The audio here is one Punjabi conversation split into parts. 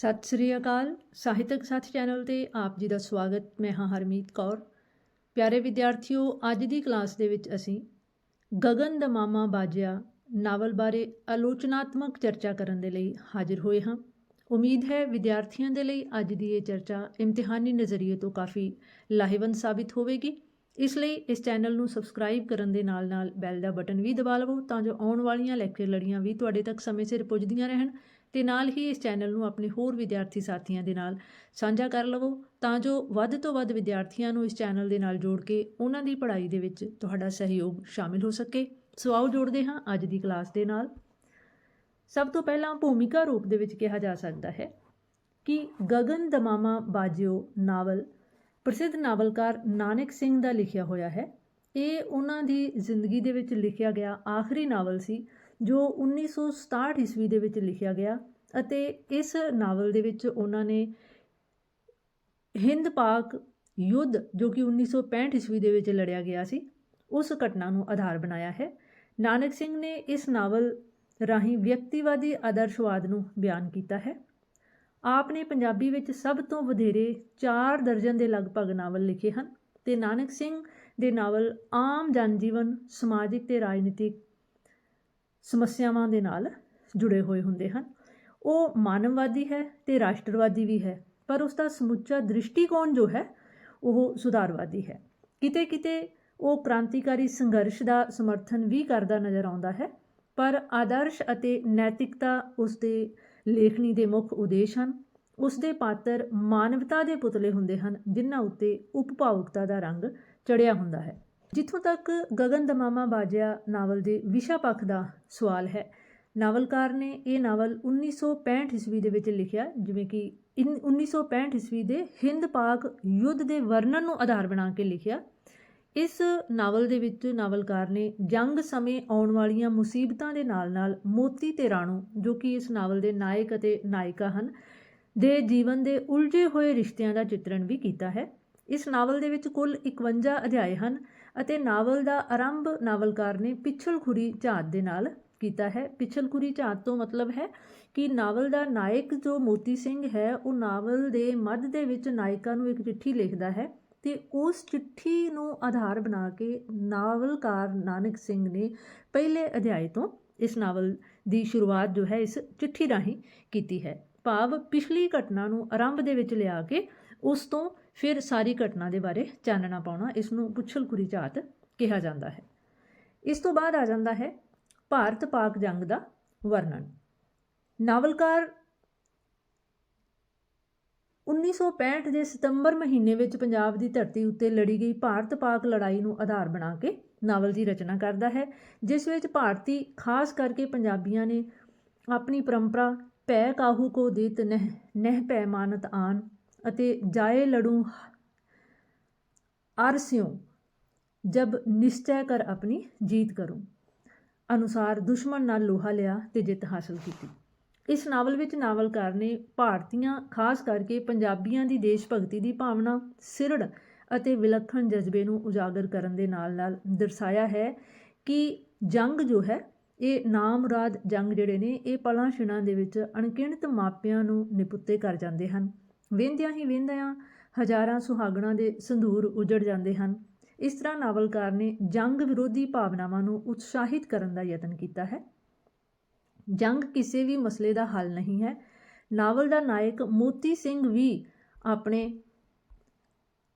ਸਤਿ ਸ੍ਰੀ ਅਕਾਲ। ਸਾਹਿਤਕ ਸਾਥੀ ਚੈਨਲ ਤੇ ਆਪ ਜੀ ਦਾ ਸਵਾਗਤ। ਮੈਂ ਹਾਂ ਹਰਮੀਤ ਕੌਰ। ਪਿਆਰੇ ਵਿਦਿਆਰਥੀਓ, ਅੱਜ ਦੀ ਕਲਾਸ ਦੇ ਵਿੱਚ ਅਸੀਂ ਗਗਨ ਦਾ ਮਾਮਾ ਬਾਜਿਆ ਨਾਵਲ ਬਾਰੇ ਆਲੋਚਨਾਤਮਕ ਚਰਚਾ ਕਰਨ ਦੇ ਲਈ ਹਾਜ਼ਰ ਹੋਏ ਹਾਂ। ਉਮੀਦ ਹੈ ਵਿਦਿਆਰਥੀਆਂ ਦੇ ਲਈ ਅੱਜ ਦੀ ਇਹ ਚਰਚਾ ਇਮਤਿਹਾਨੀ ਨਜ਼ਰੀਏ ਤੋਂ ਕਾਫੀ ਲਾਹੇਵੰਦ ਸਾਬਿਤ ਹੋਵੇਗੀ। ਇਸ ਲਈ ਇਸ ਚੈਨਲ ਨੂੰ ਸਬਸਕ੍ਰਾਈਬ ਕਰਨ ਦੇ ਨਾਲ-ਨਾਲ ਬੈਲ ਦਾ ਬਟਨ ਵੀ ਦਬਾ ਲਵੋ ਤਾਂ ਜੋ ਆਉਣ ਵਾਲੀਆਂ ਲੈਕਚਰ ਲੜੀਆਂ ਵੀ ਤੁਹਾਡੇ ਤੱਕ ਸਮੇਂ ਸਿਰ ਪੁੱਜਦੀਆਂ ਰਹਿਣ। ਤੇ ਨਾਲ ਹੀ ਇਸ ਚੈਨਲ ਨੂੰ ਆਪਣੇ ਹੋਰ ਵਿਦਿਆਰਥੀ ਸਾਥੀਆਂ ਦੇ ਨਾਲ ਸਾਂਝਾ ਕਰ ਲਵੋ, ਤਾਂ ਜੋ ਵੱਧ ਤੋਂ ਵੱਧ ਵਿਦਿਆਰਥੀਆਂ ਨੂੰ ਇਸ ਚੈਨਲ ਦੇ ਨਾਲ ਜੋੜ ਕੇ ਉਹਨਾਂ ਦੀ ਪੜ੍ਹਾਈ ਦੇ ਵਿੱਚ ਤੁਹਾਡਾ ਸਹਿਯੋਗ ਸ਼ਾਮਿਲ ਹੋ ਸਕੇ। ਸੋ ਆਓ ਜੋੜਦੇ ਹਾਂ ਅੱਜ ਦੀ ਕਲਾਸ ਦੇ ਨਾਲ। ਸਭ ਤੋਂ ਪਹਿਲਾਂ ਭੂਮਿਕਾ ਰੂਪ ਦੇ ਵਿੱਚ ਕਿਹਾ ਜਾ ਸਕਦਾ ਹੈ ਕਿ ਗਗਨ ਦਮਾਮਾ ਬਾਜਿਓ ਨਾਵਲ, ਪ੍ਰਸਿੱਧ ਨਾਵਲਕਾਰ ਨਾਨਕ ਸਿੰਘ ਦਾ ਲਿਖਿਆ ਹੋਇਆ ਹੈ। ਇਹ ਉਹਨਾਂ ਦੀ ਜ਼ਿੰਦਗੀ ਦੇ ਵਿੱਚ ਲਿਖਿਆ ਗਿਆ ਆਖਰੀ ਨਾਵਲ ਸੀ, ਜੋ 1967 ਈਸਵੀ ਦੇ ਵਿੱਚ ਲਿਖਿਆ ਗਿਆ ਅਤੇ ਇਸ ਨਾਵਲ ਦੇ ਵਿੱਚ ਉਹਨਾਂ ਨੇ ਹਿੰਦ ਪਾਕ ਯੁੱਧ, ਜੋ ਕਿ 1965 ਈਸਵੀ ਦੇ ਵਿੱਚ ਲੜਿਆ ਗਿਆ ਸੀ, ਉਸ ਘਟਨਾ ਨੂੰ ਆਧਾਰ ਬਣਾਇਆ ਹੈ। ਨਾਨਕ ਸਿੰਘ ਨੇ ਇਸ ਨਾਵਲ ਰਾਹੀਂ ਵਿਅਕਤੀਵਾਦੀ ਆਦਰਸ਼ਵਾਦ ਨੂੰ ਬਿਆਨ ਕੀਤਾ ਹੈ। ਆਪ ਨੇ ਪੰਜਾਬੀ ਵਿੱਚ ਸਭ ਤੋਂ ਵਧੇਰੇ 4 ਦਰਜਨ ਦੇ ਲਗਭਗ ਨਾਵਲ ਲਿਖੇ ਹਨ ਤੇ ਨਾਨਕ ਸਿੰਘ ਦੇ ਨਾਵਲ ਆਮ ਜਨਜੀਵਨ, ਸਮਾਜਿਕ ਤੇ ਰਾਜਨੀਤਿਕ ਸਮੱਸਿਆਵਾਂ ਦੇ ਨਾਲ ਜੁੜੇ ਹੋਏ ਹੁੰਦੇ ਹਨ। ਉਹ ਮਾਨਵਵਾਦੀ ਹੈ ਤੇ ਰਾਸ਼ਟਰਵਾਦੀ ਵੀ ਹੈ, ਪਰ ਉਸ ਦਾ ਸਮੁੱਚਾ ਦ੍ਰਿਸ਼ਟੀਕੋਣ ਜੋ ਹੈ, ਉਹ ਸੁਧਾਰਵਾਦੀ ਹੈ। ਕਿਤੇ ਕਿਤੇ ਉਹ ਕ੍ਰਾਂਤੀਕਾਰੀ ਸੰਘਰਸ਼ ਦਾ ਸਮਰਥਨ ਵੀ ਕਰਦਾ ਨਜ਼ਰ ਆਉਂਦਾ ਹੈ, ਪਰ ਆਦਰਸ਼ ਅਤੇ ਨੈਤਿਕਤਾ ਉਸ ਦੇ ਲੇਖਣੀ ਦੇ ਮੁੱਖ ਉਦੇਸ਼ ਹਨ। ਉਸ ਦੇ ਪਾਤਰ ਮਾਨਵਤਾ ਦੇ ਪੁਤਲੇ ਹੁੰਦੇ ਹਨ, ਜਿਨ੍ਹਾਂ ਉੱਤੇ ਉਪਭਾਵੁਕਤਾ ਦਾ ਰੰਗ ਚੜਿਆ ਹੁੰਦਾ ਹੈ। ਜਿੱਥੋਂ ਤੱਕ ਗਗਨ ਦਮਾਮਾ ਬਾਜਿਆ ਨਾਵਲ ਦੇ ਵਿਸ਼ਾ ਪੱਖ ਦਾ ਸਵਾਲ ਹੈ ਨਾਵਲਕਾਰ ਨੇ ਇਹ ਨਾਵਲ 1965 ਈਸਵੀ ਦੇ ਵਿੱਚ ਲਿਖਿਆ, ਜਿਵੇਂ ਕਿ 1965 ਈਸਵੀ ਦੇ ਹਿੰਦ ਪਾਕ ਯੁੱਧ ਦੇ ਵਰਣਨ ਨੂੰ ਆਧਾਰ ਬਣਾ ਕੇ ਲਿਖਿਆ। ਇਸ ਨਾਵਲ ਦੇ ਵਿੱਚ ਨਾਵਲਕਾਰ ਨੇ ਜੰਗ ਸਮੇਂ ਆਉਣ ਵਾਲੀਆਂ ਮੁਸੀਬਤਾਂ ਦੇ ਨਾਲ-ਨਾਲ ਮੋਤੀ ਤੇ ਰਾਣੂ, ਜੋ ਕਿ ਇਸ ਨਾਵਲ ਦੇ ਨਾਇਕ ਅਤੇ ਨਾਇਕਾ ਹਨ, ਦੇ ਜੀਵਨ ਦੇ ਉਲਝੇ ਹੋਏ ਰਿਸ਼ਤਿਆਂ ਦਾ ਚਿੱਤਰਣ ਵੀ ਕੀਤਾ ਹੈ। ਇਸ ਨਾਵਲ ਦੇ ਵਿੱਚ ਕੁੱਲ 51 ਅਧਿਆਏ ਹਨ ਅਤੇ ਨਾਵਲ ਦਾ ਆਰੰਭ ਨਾਵਲਕਾਰ ਨੇ ਪਿਛਲਖੁਰੀ ਝਾਤ ਦੇ ਨਾਲ ਕੀਤਾ ਹੈ। ਪਿਛਲਖੁਰੀ ਝਾਤ ਤੋਂ ਮਤਲਬ ਹੈ ਕਿ ਨਾਵਲ ਦਾ ਨਾਇਕ ਜੋ ਮੋਤੀ ਸਿੰਘ ਹੈ, ਉਹ ਨਾਵਲ ਦੇ ਮੱਧ ਦੇ ਵਿੱਚ ਨਾਇਕਾ ਨੂੰ ਇੱਕ ਚਿੱਠੀ ਲਿਖਦਾ ਹੈ ਤੇ ਉਸ ਚਿੱਠੀ ਨੂੰ ਆਧਾਰ ਬਣਾ ਕੇ ਨਾਵਲਕਾਰ ਨਾਨਕ ਸਿੰਘ ਨੇ ਪਹਿਲੇ ਅਧਿਆਇ ਤੋਂ ਇਸ ਨਾਵਲ ਦੀ ਸ਼ੁਰੂਆਤ ਜੋ ਹੈ, ਇਸ ਚਿੱਠੀ ਰਾਹੀਂ ਕੀਤੀ ਹੈ। ਭਾਵ ਪਿਛਲੀ ਘਟਨਾ ਨੂੰ ਆਰੰਭ ਦੇ ਵਿੱਚ ਲਿਆ ਕੇ ਉਸ ਤੋਂ ਫਿਰ ਸਾਰੀ ਘਟਨਾ ਦੇ ਬਾਰੇ ਚਾਨਣਾ ਪਾਉਣਾ, ਇਸ ਨੂੰ ਪੁੱਛਲਖੁਰੀ ਝਾਤ ਕਿਹਾ ਜਾਂਦਾ ਹੈ। ਇਸ ਤੋਂ ਬਾਅਦ ਆ ਜਾਂਦਾ ਹੈ ਭਾਰਤ ਪਾਕ ਜੰਗ ਦਾ ਵਰਣਨ। ਨਾਵਲਕਾਰ 1965 ਦੇ ਸਤੰਬਰ ਮਹੀਨੇ ਵਿੱਚ ਪੰਜਾਬ ਦੀ ਧਰਤੀ ਉੱਤੇ ਲੜੀ ਗਈ ਭਾਰਤ ਪਾਕ ਲੜਾਈ ਨੂੰ ਆਧਾਰ ਬਣਾ ਕੇ ਨਾਵਲ ਦੀ ਰਚਨਾ ਕਰਦਾ ਹੈ, ਜਿਸ ਵਿੱਚ ਭਾਰਤੀ ਖਾਸ ਕਰਕੇ ਪੰਜਾਬੀਆਂ ਨੇ ਆਪਣੀ ਪਰੰਪਰਾ ਭੈ ਕਾਹੂ ਕੋ ਦੇਤ ਨਹਿ ਨਹਿ ਭੈ ਮਾਨਤ ਆਨ ਅਤੇ ਜਾਏ ਲੜੂ ਅਰਸਿਓ ਜਬ ਨਿਸ਼ਚੈ ਕਰ ਆਪਣੀ ਜੀਤ ਕਰੂੰ। ਅਨੁਸਾਰ ਦੁਸ਼ਮਣ ਨਾਲ ਲੋਹਾ ਲਿਆ ਤੇ ਜਿੱਤ ਹਾਸਲ ਕੀਤੀ। ਇਸ ਨਾਵਲ ਵਿੱਚ ਨਾਵਲਕਾਰ ਨੇ ਭਾਰਤੀਆਂ, ਖਾਸ ਕਰਕੇ ਪੰਜਾਬੀਆਂ ਦੀ ਦੇਸ਼ ਭਗਤੀ ਦੀ ਭਾਵਨਾ, ਸਿਰੜ ਅਤੇ ਵਿਲੱਖਣ ਜਜ਼ਬੇ ਨੂੰ ਉਜਾਗਰ ਕਰਨ ਦੇ ਨਾਲ-ਨਾਲ ਦਰਸਾਇਆ ਹੈ ਕਿ ਜੰਗ ਜੋ ਹੈ, ਇਹ ਨਾਮਰਾਦ ਜੰਗ ਜਿਹੜੇ ਨੇ, ਇਹ ਪਲਾਂ ਛਿਣਾਂ ਦੇ ਵਿੱਚ ਅਣਕਿਣਤ ਮਾਪਿਆਂ ਨੂੰ ਨਿਪੁੱਤੇ ਕਰ ਜਾਂਦੇ ਹਨ। ਵੇਂਦਿਆਂ ਹੀ ਵੇਂਦਿਆਂ ਹਜ਼ਾਰਾਂ ਸੁਹਾਗਣਾਂ ਦੇ ਸੰਧੂਰ ਉਜੜ ਜਾਂਦੇ ਹਨ। ਇਸ ਤਰ੍ਹਾਂ ਨਾਵਲਕਾਰ ਨੇ ਜੰਗ ਵਿਰੋਧੀ ਭਾਵਨਾਵਾਂ ਨੂੰ ਉਤਸ਼ਾਹਿਤ ਕਰਨ ਦਾ ਯਤਨ ਕੀਤਾ ਹੈ। ਜੰਗ ਕਿਸੇ ਵੀ ਮਸਲੇ ਦਾ ਹੱਲ ਨਹੀਂ ਹੈ। ਨਾਵਲ ਦਾ ਨਾਇਕ ਮੋਤੀ ਸਿੰਘ ਵੀ ਆਪਣੇ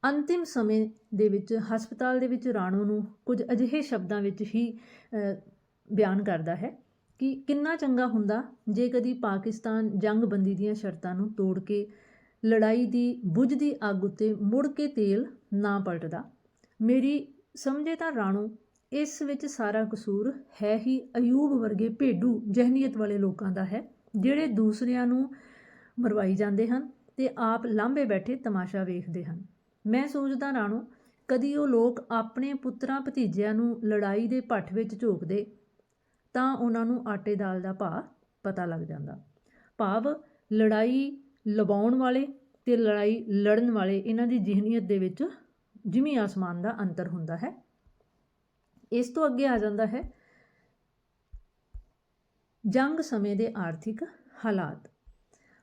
ਅੰਤਿਮ ਸਮੇਂ ਦੇ ਵਿੱਚ ਹਸਪਤਾਲ ਦੇ ਵਿੱਚ ਰਾਣੋ ਨੂੰ ਕੁਝ ਅਜਿਹੇ ਸ਼ਬਦਾਂ ਵਿੱਚ ਹੀ ਬਿਆਨ ਕਰਦਾ ਹੈ ਕਿ ਕਿੰਨਾ ਚੰਗਾ ਹੁੰਦਾ ਜੇ ਕਦੀ ਪਾਕਿਸਤਾਨ ਜੰਗਬੰਦੀ ਦੀਆਂ ਸ਼ਰਤਾਂ ਨੂੰ ਤੋੜ ਕੇ ਲੜਾਈ ਦੀ ਬੁਝਦੀ ਅੱਗ ਉੱਤੇ ਮੁੜ ਕੇ ਤੇਲ ਨਾ ਪਲਟਦਾ। ਮੇਰੀ ਸਮਝੇ ਤਾਂ ਰਾਣੋ, ਇਸ ਵਿੱਚ ਸਾਰਾ ਕਸੂਰ ਹੈ ਹੀ ਅਯੂਬ ਵਰਗੇ ਭੇਡੂ ਜਹਨੀਅਤ ਵਾਲੇ ਲੋਕਾਂ ਦਾ ਹੈ, ਜਿਹੜੇ ਦੂਸਰਿਆਂ ਨੂੰ ਮਰਵਾਈ ਜਾਂਦੇ ਹਨ ਤੇ ਆਪ ਲਾਂਭੇ ਬੈਠੇ ਤਮਾਸ਼ਾ ਵੇਖਦੇ ਹਨ। ਮੈਂ ਸੋਚਦਾ ਰਾਣੋ, ਕਦੀ ਉਹ ਲੋਕ ਆਪਣੇ ਪੁੱਤਰਾਂ ਭਤੀਜਿਆਂ ਨੂੰ ਲੜਾਈ ਦੇ ਭੱਠ ਵਿੱਚ ਝੋਕਦੇ, ਤਾਂ ਉਹਨਾਂ ਨੂੰ ਆਟੇ ਦਾਲ ਦਾ ਭਾਅ ਪਤਾ ਲੱਗ ਜਾਂਦਾ। ਭਾਵ ਲੜਾਈ ਲਵਾਉਣ ਵਾਲੇ ਤੇ ਲੜਾਈ ਲੜਨ ਵਾਲੇ ਇਹਨਾਂ ਦੀ ਜ਼ਿਹਨੀਅਤ ਦੇ ਵਿੱਚ ਜਿਮੀ ਆਸਮਾਨ ਦਾ ਅੰਤਰ ਹੁੰਦਾ ਹੈ। ਇਸ ਤੋਂ ਅੱਗੇ ਆ ਜਾਂਦਾ ਹੈ। ਜੰਗ ਸਮੇਂ ਦੇ ਆਰਥਿਕ ਹਾਲਾਤ।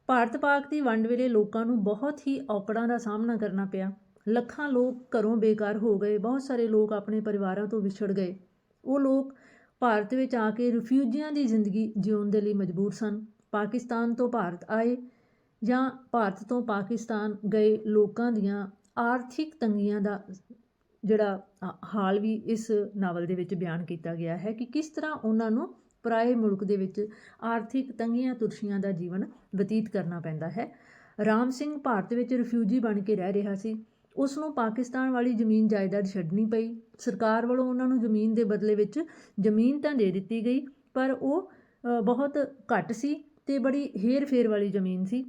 ਭਾਰਤ ਪਾਕ ਦੀ ਵੰਡ ਵੇਲੇ ਲੋਕਾਂ ਨੂੰ ਬਹੁਤ ਹੀ ਔਕੜਾਂ ਦਾ ਸਾਹਮਣਾ ਕਰਨਾ ਪਿਆ। ਲੱਖਾਂ ਲੋਕ ਘਰੋਂ ਬੇਕਾਰ ਹੋ ਗਏ। ਬਹੁਤ ਸਾਰੇ ਲੋਕ ਆਪਣੇ ਪਰਿਵਾਰਾਂ ਤੋਂ ਵਿਛੜ ਗਏ। ਉਹ ਲੋਕ ਭਾਰਤ ਵਿੱਚ ਆ ਕੇ ਰਿਫਿਊਜੀਆਂ ਦੀ ਜ਼ਿੰਦਗੀ ਜਿਉਣ ਦੇ ਲਈ ਮਜਬੂਰ ਸਨ। ਪਾਕਿਸਤਾਨ ਤੋਂ ਭਾਰਤ ਆਏ ਜਾਂ ਭਾਰਤ ਤੋਂ ਪਾਕਿਸਤਾਨ ਗਏ ਲੋਕਾਂ ਦੀਆਂ ਆਰਥਿਕ ਤੰਗੀਆਂ ਦਾ ਜਿਹੜਾ ਹਾਲ ਵੀ ਇਸ ਨਾਵਲ ਦੇ ਵਿੱਚ ਬਿਆਨ ਕੀਤਾ ਗਿਆ ਹੈ ਕਿ ਕਿਸ ਤਰ੍ਹਾਂ ਉਹਨਾਂ ਨੂੰ ਪਰਾਏ ਮੁਲਕ ਦੇ ਵਿੱਚ ਆਰਥਿਕ ਤੰਗੀਆਂ ਤੁਰਸ਼ੀਆਂ ਦਾ ਜੀਵਨ ਬਤੀਤ ਕਰਨਾ ਪੈਂਦਾ ਹੈ। ਰਾਮ ਸਿੰਘ ਭਾਰਤ ਵਿੱਚ ਰਿਫਿਊਜੀ ਬਣ ਕੇ ਰਹਿ ਰਿਹਾ ਸੀ। ਉਸ ਨੂੰ ਪਾਕਿਸਤਾਨ ਵਾਲੀ ਜ਼ਮੀਨ ਜਾਇਦਾਦ ਛੱਡਣੀ ਪਈ। ਸਰਕਾਰ ਵੱਲੋਂ ਉਹਨਾਂ ਨੂੰ ਜ਼ਮੀਨ ਦੇ ਬਦਲੇ ਵਿੱਚ ਜ਼ਮੀਨ ਤਾਂ ਦੇ ਦਿੱਤੀ ਗਈ, ਪਰ ਉਹ ਬਹੁਤ ਘੱਟ ਸੀ ਤੇ ਬੜੀ ਹੇਰ-ਫੇਰ ਵਾਲੀ ਜ਼ਮੀਨ ਸੀ।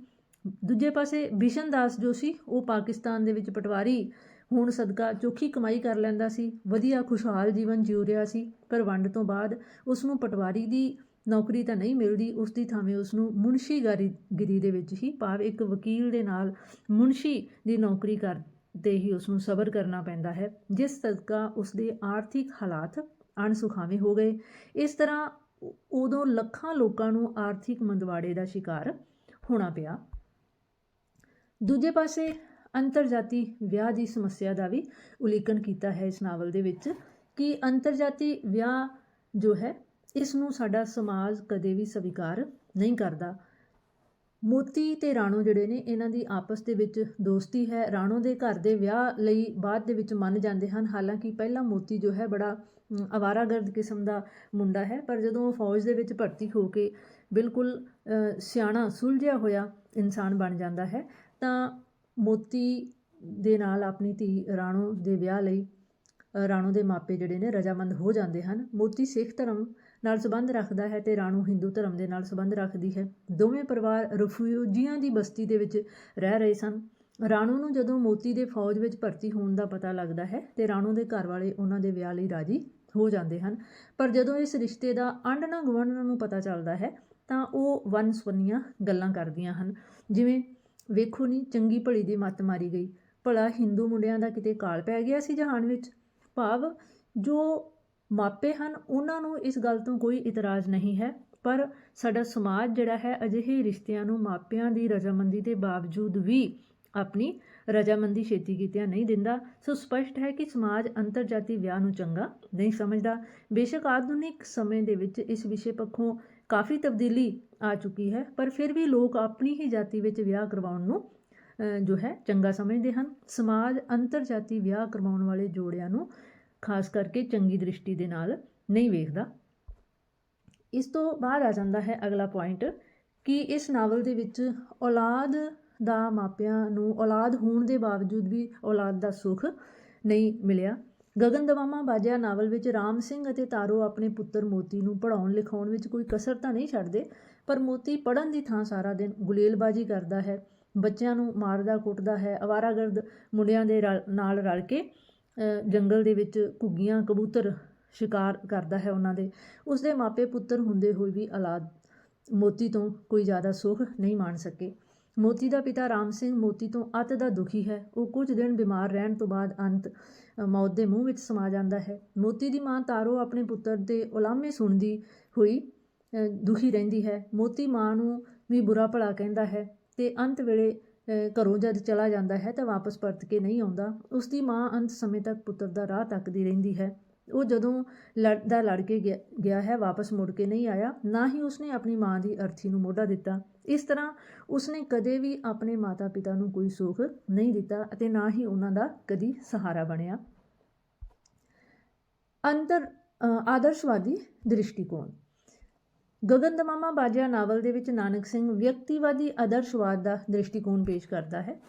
ਦੂਜੇ ਪਾਸੇ ਬਿਸ਼ਨ ਦਾਸ ਜੋ ਸੀ, ਉਹ ਪਾਕਿਸਤਾਨ ਦੇ ਵਿੱਚ ਪਟਵਾਰੀ ਹੁਣ ਸਦਕਾ ਚੋਖੀ ਕਮਾਈ ਕਰ ਲੈਂਦਾ ਸੀ, ਵਧੀਆ ਖੁਸ਼ਹਾਲ ਜੀਵਨ ਜਿਉ ਰਿਹਾ ਸੀ, ਪਰ ਵੰਡ ਤੋਂ ਬਾਅਦ ਉਸ ਨੂੰ ਪਟਵਾਰੀ ਦੀ ਨੌਕਰੀ ਤਾਂ ਨਹੀਂ ਮਿਲਦੀ ਉਸ ਦੀ ਥਾਵੇਂ ਉਸ ਨੂੰ ਮੁਨਸ਼ੀਗਰੀ ਦੇ ਵਿੱਚ ਹੀ ਭਾਵ ਇੱਕ ਵਕੀਲ ਦੇ ਨਾਲ ਮੁਨਸ਼ੀ ਦੀ ਨੌਕਰੀ ਕਰਦੇ ਹੀ ਉਸ ਨੂੰ ਸਬਰ ਕਰਨਾ ਪੈਂਦਾ ਹੈ, ਜਿਸ ਸਦਕਾ ਉਸ ਦੇ ਆਰਥਿਕ ਹਾਲਾਤ ਅਣਸੁਖਾਵੇਂ ਹੋ ਗਏ। ਇਸ ਤਰ੍ਹਾਂ ਉਦੋਂ ਲੱਖਾਂ ਲੋਕਾਂ ਨੂੰ ਆਰਥਿਕ ਮੰਦਵਾੜੇ ਦਾ ਸ਼ਿਕਾਰ ਹੋਣਾ ਪਿਆ। ਦੂਜੇ ਪਾਸੇ ਅੰਤਰਜਾਤੀ ਵਿਆਹ ਦੀ ਸਮੱਸਿਆ ਦਾ ਵੀ ਉਲੀਕਣ ਕੀਤਾ ਹੈ ਇਸ ਨਾਵਲ ਦੇ ਵਿੱਚ ਕਿ ਅੰਤਰਜਾਤੀ ਵਿਆਹ ਜੋ ਹੈ ਇਸ ਨੂੰ ਸਾਡਾ ਸਮਾਜ ਕਦੇ ਵੀ ਸਵੀਕਾਰ ਨਹੀਂ ਕਰਦਾ। ਮੋਤੀ ਤੇ ਰਾਣੋ ਜਿਹੜੇ ਨੇ, ਇਹਨਾਂ ਦੀ ਆਪਸ ਦੇ ਵਿੱਚ ਦੋਸਤੀ ਹੈ। ਰਾਣੋ ਦੇ ਘਰ ਦੇ ਵਿਆਹ ਲਈ ਬਾਅਦ ਦੇ ਵਿੱਚ ਮੰਨ ਜਾਂਦੇ ਹਨ। ਹਾਲਾਂਕਿ ਪਹਿਲਾਂ ਮੋਤੀ ਜੋ ਹੈ, ਬੜਾ ਅਵਾਰਾਗਰਦ ਕਿਸਮ ਦਾ ਮੁੰਡਾ ਹੈ, ਪਰ ਜਦੋਂ ਉਹ ਫੌਜ ਦੇ ਵਿੱਚ ਭਰਤੀ ਹੋ ਕੇ ਬਿਲਕੁਲ ਸਿਆਣਾ, ਸੁਲਝਿਆ ਹੋਇਆ ਇਨਸਾਨ ਬਣ ਜਾਂਦਾ ਹੈ ਤਾਂ ਮੋਤੀ ਦੇ ਨਾਲ ਆਪਣੀ ਧੀ ਰਾਣੋ ਦੇ ਵਿਆਹ ਲਈ ਰਾਣੋ ਦੇ ਮਾਪੇ ਜਿਹੜੇ ਨੇ, ਰਜਾਮੰਦ ਹੋ ਜਾਂਦੇ ਹਨ। ਮੋਤੀ ਸਿੱਖ ਧਰਮ ਨਾਲ ਸੰਬੰਧ ਰੱਖਦਾ ਹੈ ਤੇ ਰਾਣੋ ਹਿੰਦੂ ਧਰਮ ਦੇ ਨਾਲ ਸੰਬੰਧ ਰੱਖਦੀ ਹੈ। ਦੋਵੇਂ ਪਰਿਵਾਰ ਰਿਫਿਊਜੀਆਂ ਦੀ ਬਸਤੀ ਦੇ ਵਿੱਚ ਰਹਿ ਰਹੇ ਸਨ। ਰਾਣੋ ਨੂੰ ਜਦੋਂ ਮੋਤੀ ਦੇ ਫੌਜ ਵਿੱਚ ਭਰਤੀ ਹੋਣ ਦਾ ਪਤਾ ਲੱਗਦਾ ਹੈ ਤੇ ਰਾਣੋ ਦੇ ਘਰ ਵਾਲੇ ਉਹਨਾਂ ਦੇ ਵਿਆਹ ਲਈ ਰਾਜੀ ਹੋ ਜਾਂਦੇ ਹਨ। ਪਰ ਜਦੋਂ ਇਸ ਰਿਸ਼ਤੇ ਦਾ ਆਂਡਣਾ ਗੁਆਂਢਣਾ ਨੂੰ ਪਤਾ ਚੱਲਦਾ ਹੈ, ਤਾਂ ਉਹ ਵਨਸਵੰਨੀਆਂ ਗੱਲਾਂ ਕਰਦੀਆਂ ਹਨ। ਜਿਵੇਂ ਵੇਖੋ ਨਹੀਂ ਚੰਗੀ ਭਲੀ ਦੀ ਮੱਤ ਮਾਰੀ ਗਈ। ਭਲਾ ਹਿੰਦੂ ਮੁੰਡਿਆਂ ਦਾ ਕਿਤੇ ਕਾਲ ਪੈ ਗਿਆ ਸੀ ਜਹਾਨ ਵਿੱਚ? ਭਾਵ ਜੋ ਮਾਪੇ ਹਨ, ਉਹਨਾਂ ਨੂੰ ਇਸ ਗੱਲ ਤੋਂ ਕੋਈ ਇਤਰਾਜ਼ ਨਹੀਂ ਹੈ। ਪਰ ਸਾਡਾ ਸਮਾਜ ਜਿਹੜਾ ਹੈ, ਅਜਿਹੇ ਰਿਸ਼ਤਿਆਂ ਨੂੰ ਮਾਪਿਆਂ ਦੀ ਰਜ਼ਾਮੰਦੀ ਦੇ ਬਾਵਜੂਦ ਵੀ ਆਪਣੀ ਰਜ਼ਾਮੰਦੀ ਛੇਤੀ ਕੀਤਿਆਂ ਨਹੀਂ ਦਿੰਦਾ। ਸੋ ਸਪਸ਼ਟ ਹੈ ਕਿ ਸਮਾਜ ਅੰਤਰਜਾਤੀ ਵਿਆਹ ਨੂੰ ਚੰਗਾ ਨਹੀਂ ਸਮਝਦਾ। ਬੇਸ਼ੱਕ ਆਧੁਨਿਕ ਸਮੇਂ ਦੇ ਵਿੱਚ ਇਸ ਵਿਸ਼ੇ ਪੱਖੋਂ ਕਾਫੀ ਤਬਦੀਲੀ ਆ ਚੁੱਕੀ ਹੈ, ਪਰ ਫਿਰ ਵੀ ਲੋਕ ਆਪਣੀ ਹੀ ਜਾਤੀ ਵਿੱਚ ਵਿਆਹ ਕਰਵਾਉਣ ਨੂੰ ਜੋ ਹੈ, ਚੰਗਾ ਸਮਝਦੇ ਹਨ। ਸਮਾਜ ਅੰਤਰ ਜਾਤੀ ਵਿਆਹ ਕਰਵਾਉਣ ਵਾਲੇ ਜੋੜਿਆਂ ਨੂੰ ਖਾਸ ਕਰਕੇ ਚੰਗੀ ਦ੍ਰਿਸ਼ਟੀ ਦੇ ਨਾਲ ਨਹੀਂ ਵੇਖਦਾ। ਇਸ ਤੋਂ ਬਾਅਦ ਆ ਜਾਂਦਾ ਹੈ ਅਗਲਾ ਪੁਆਇੰਟ ਕਿ ਇਸ ਨਾਵਲ ਦੇ ਵਿੱਚ ਔਲਾਦ ਦਾ ਮਾਪਿਆਂ ਨੂੰ ਔਲਾਦ ਹੋਣ ਦੇ ਬਾਵਜੂਦ ਵੀ ਔਲਾਦ ਦਾ ਸੁੱਖ ਨਹੀਂ ਮਿਲਿਆ। ਗਗਨ ਦਵਾਮਾ ਬਾਜਿਆ ਨਾਵਲ ਵਿੱਚ ਰਾਮ ਸਿੰਘ ਅਤੇ ਤਾਰੋ ਆਪਣੇ ਪੁੱਤਰ ਮੋਤੀ ਨੂੰ ਪੜ੍ਹਾਉਣ ਲਿਖਾਉਣ ਵਿੱਚ ਕੋਈ ਕਸਰ ਤਾਂ ਨਹੀਂ ਛੱਡਦੇ, ਪਰ ਮੋਤੀ ਪੜ੍ਹਨ ਦੀ ਥਾਂ ਸਾਰਾ ਦਿਨ ਗੁਲੇਲਬਾਜੀ ਕਰਦਾ ਹੈ, ਬੱਚਿਆਂ ਨੂੰ ਮਾਰਦਾ ਕੁੱਟਦਾ ਹੈ, ਅਵਾਰਾਗਰਦ ਮੁੰਡਿਆਂ ਦੇ ਰਲ- ਨਾਲ ਰਲ ਕੇ ਜੰਗਲ ਦੇ ਵਿੱਚ ਘੁੱਗੀਆਂ, ਕਬੂਤਰ ਸ਼ਿਕਾਰ ਕਰਦਾ ਹੈ ਉਹਨਾਂ ਦੇ। ਉਸ ਦੇ ਮਾਪੇ ਪੁੱਤਰ ਹੁੰਦੇ ਹੋਏ ਵੀ ਔਲਾਦ ਮੋਤੀ ਤੋਂ ਕੋਈ ਜ਼ਿਆਦਾ ਸੁੱਖ ਨਹੀਂ ਮਾਣ ਸਕੇ। ਮੋਤੀ ਦਾ ਪਿਤਾ ਰਾਮ ਸਿੰਘ ਮੋਤੀ ਤੋਂ ਅਤ ਦਾ ਦੁਖੀ ਹੈ। ਉਹ ਕੁਝ ਦਿਨ ਬਿਮਾਰ ਰਹਿਣ ਤੋਂ ਬਾਅਦ ਅੰਤ ਮੌਤ ਦੇ ਮੂੰਹ ਵਿੱਚ ਸਮਾ ਜਾਂਦਾ ਹੈ। ਮੋਤੀ ਦੀ ਮਾਂ ਤਾਰੋ ਆਪਣੇ ਪੁੱਤਰ ਦੇ ਉਲਾਮੇ ਸੁਣਦੀ ਹੋਈ ਦੁਖੀ ਰਹਿੰਦੀ ਹੈ। ਮੋਤੀ ਮਾਂ ਨੂੰ ਵੀ ਬੁਰਾ ਭਲਾ ਕਹਿੰਦਾ ਹੈ ਤੇ ਅੰਤ ਵੇਲੇ ਘਰੋਂ ਜਦ ਚਲਾ ਜਾਂਦਾ ਹੈ ਤਾਂ ਵਾਪਸ ਪਰਤ ਕੇ ਨਹੀਂ ਆਉਂਦਾ। ਉਸ ਦੀ ਮਾਂ ਅੰਤ ਸਮੇਂ ਤੱਕ ਪੁੱਤਰ ਦਾ ਰਾਹ ਤੱਕਦੀ ਰਹਿੰਦੀ ਹੈ। ਉਹ ਜਦੋਂ ਲੜਦਾ ਲੜ ਕੇ ਗਿਆ- ਗਿਆ ਹੈ, ਵਾਪਸ ਮੁੜ ਕੇ ਨਹੀਂ ਆਇਆ, ਨਾ ਹੀ ਉਸਨੇ ਆਪਣੀ ਮਾਂ ਦੀ ਅਰਥੀ ਨੂੰ ਮੋਢਾ ਦਿੱਤਾ। ਇਸ ਤਰ੍ਹਾਂ ਉਸਨੇ ਕਦੇ ਵੀ ਆਪਣੇ ਮਾਤਾ-ਪਿਤਾ ਨੂੰ ਕੋਈ ਸੁੱਖ ਨਹੀਂ ਦਿੱਤਾ ਅਤੇ ਨਾ ਹੀ ਉਹਨਾਂ ਦਾ ਕਦੀ ਸਹਾਰਾ ਬਣਿਆ। ਅੰਤਰ ਆਦਰਸ਼ਵਾਦੀ ਦ੍ਰਿਸ਼ਟੀਕੋਣ। ਗਗਨ ਦਮਾਮਾ ਬਾਜਿਆ ਨਾਵਲ ਦੇ ਵਿੱਚ ਨਾਨਕ ਸਿੰਘ ਵਿਅਕਤੀਵਾਦੀ ਆਦਰਸ਼ਵਾਦ ਦਾ ਦ੍ਰਿਸ਼ਟੀਕੋਣ ਪੇਸ਼ ਕਰਦਾ ਹੈ।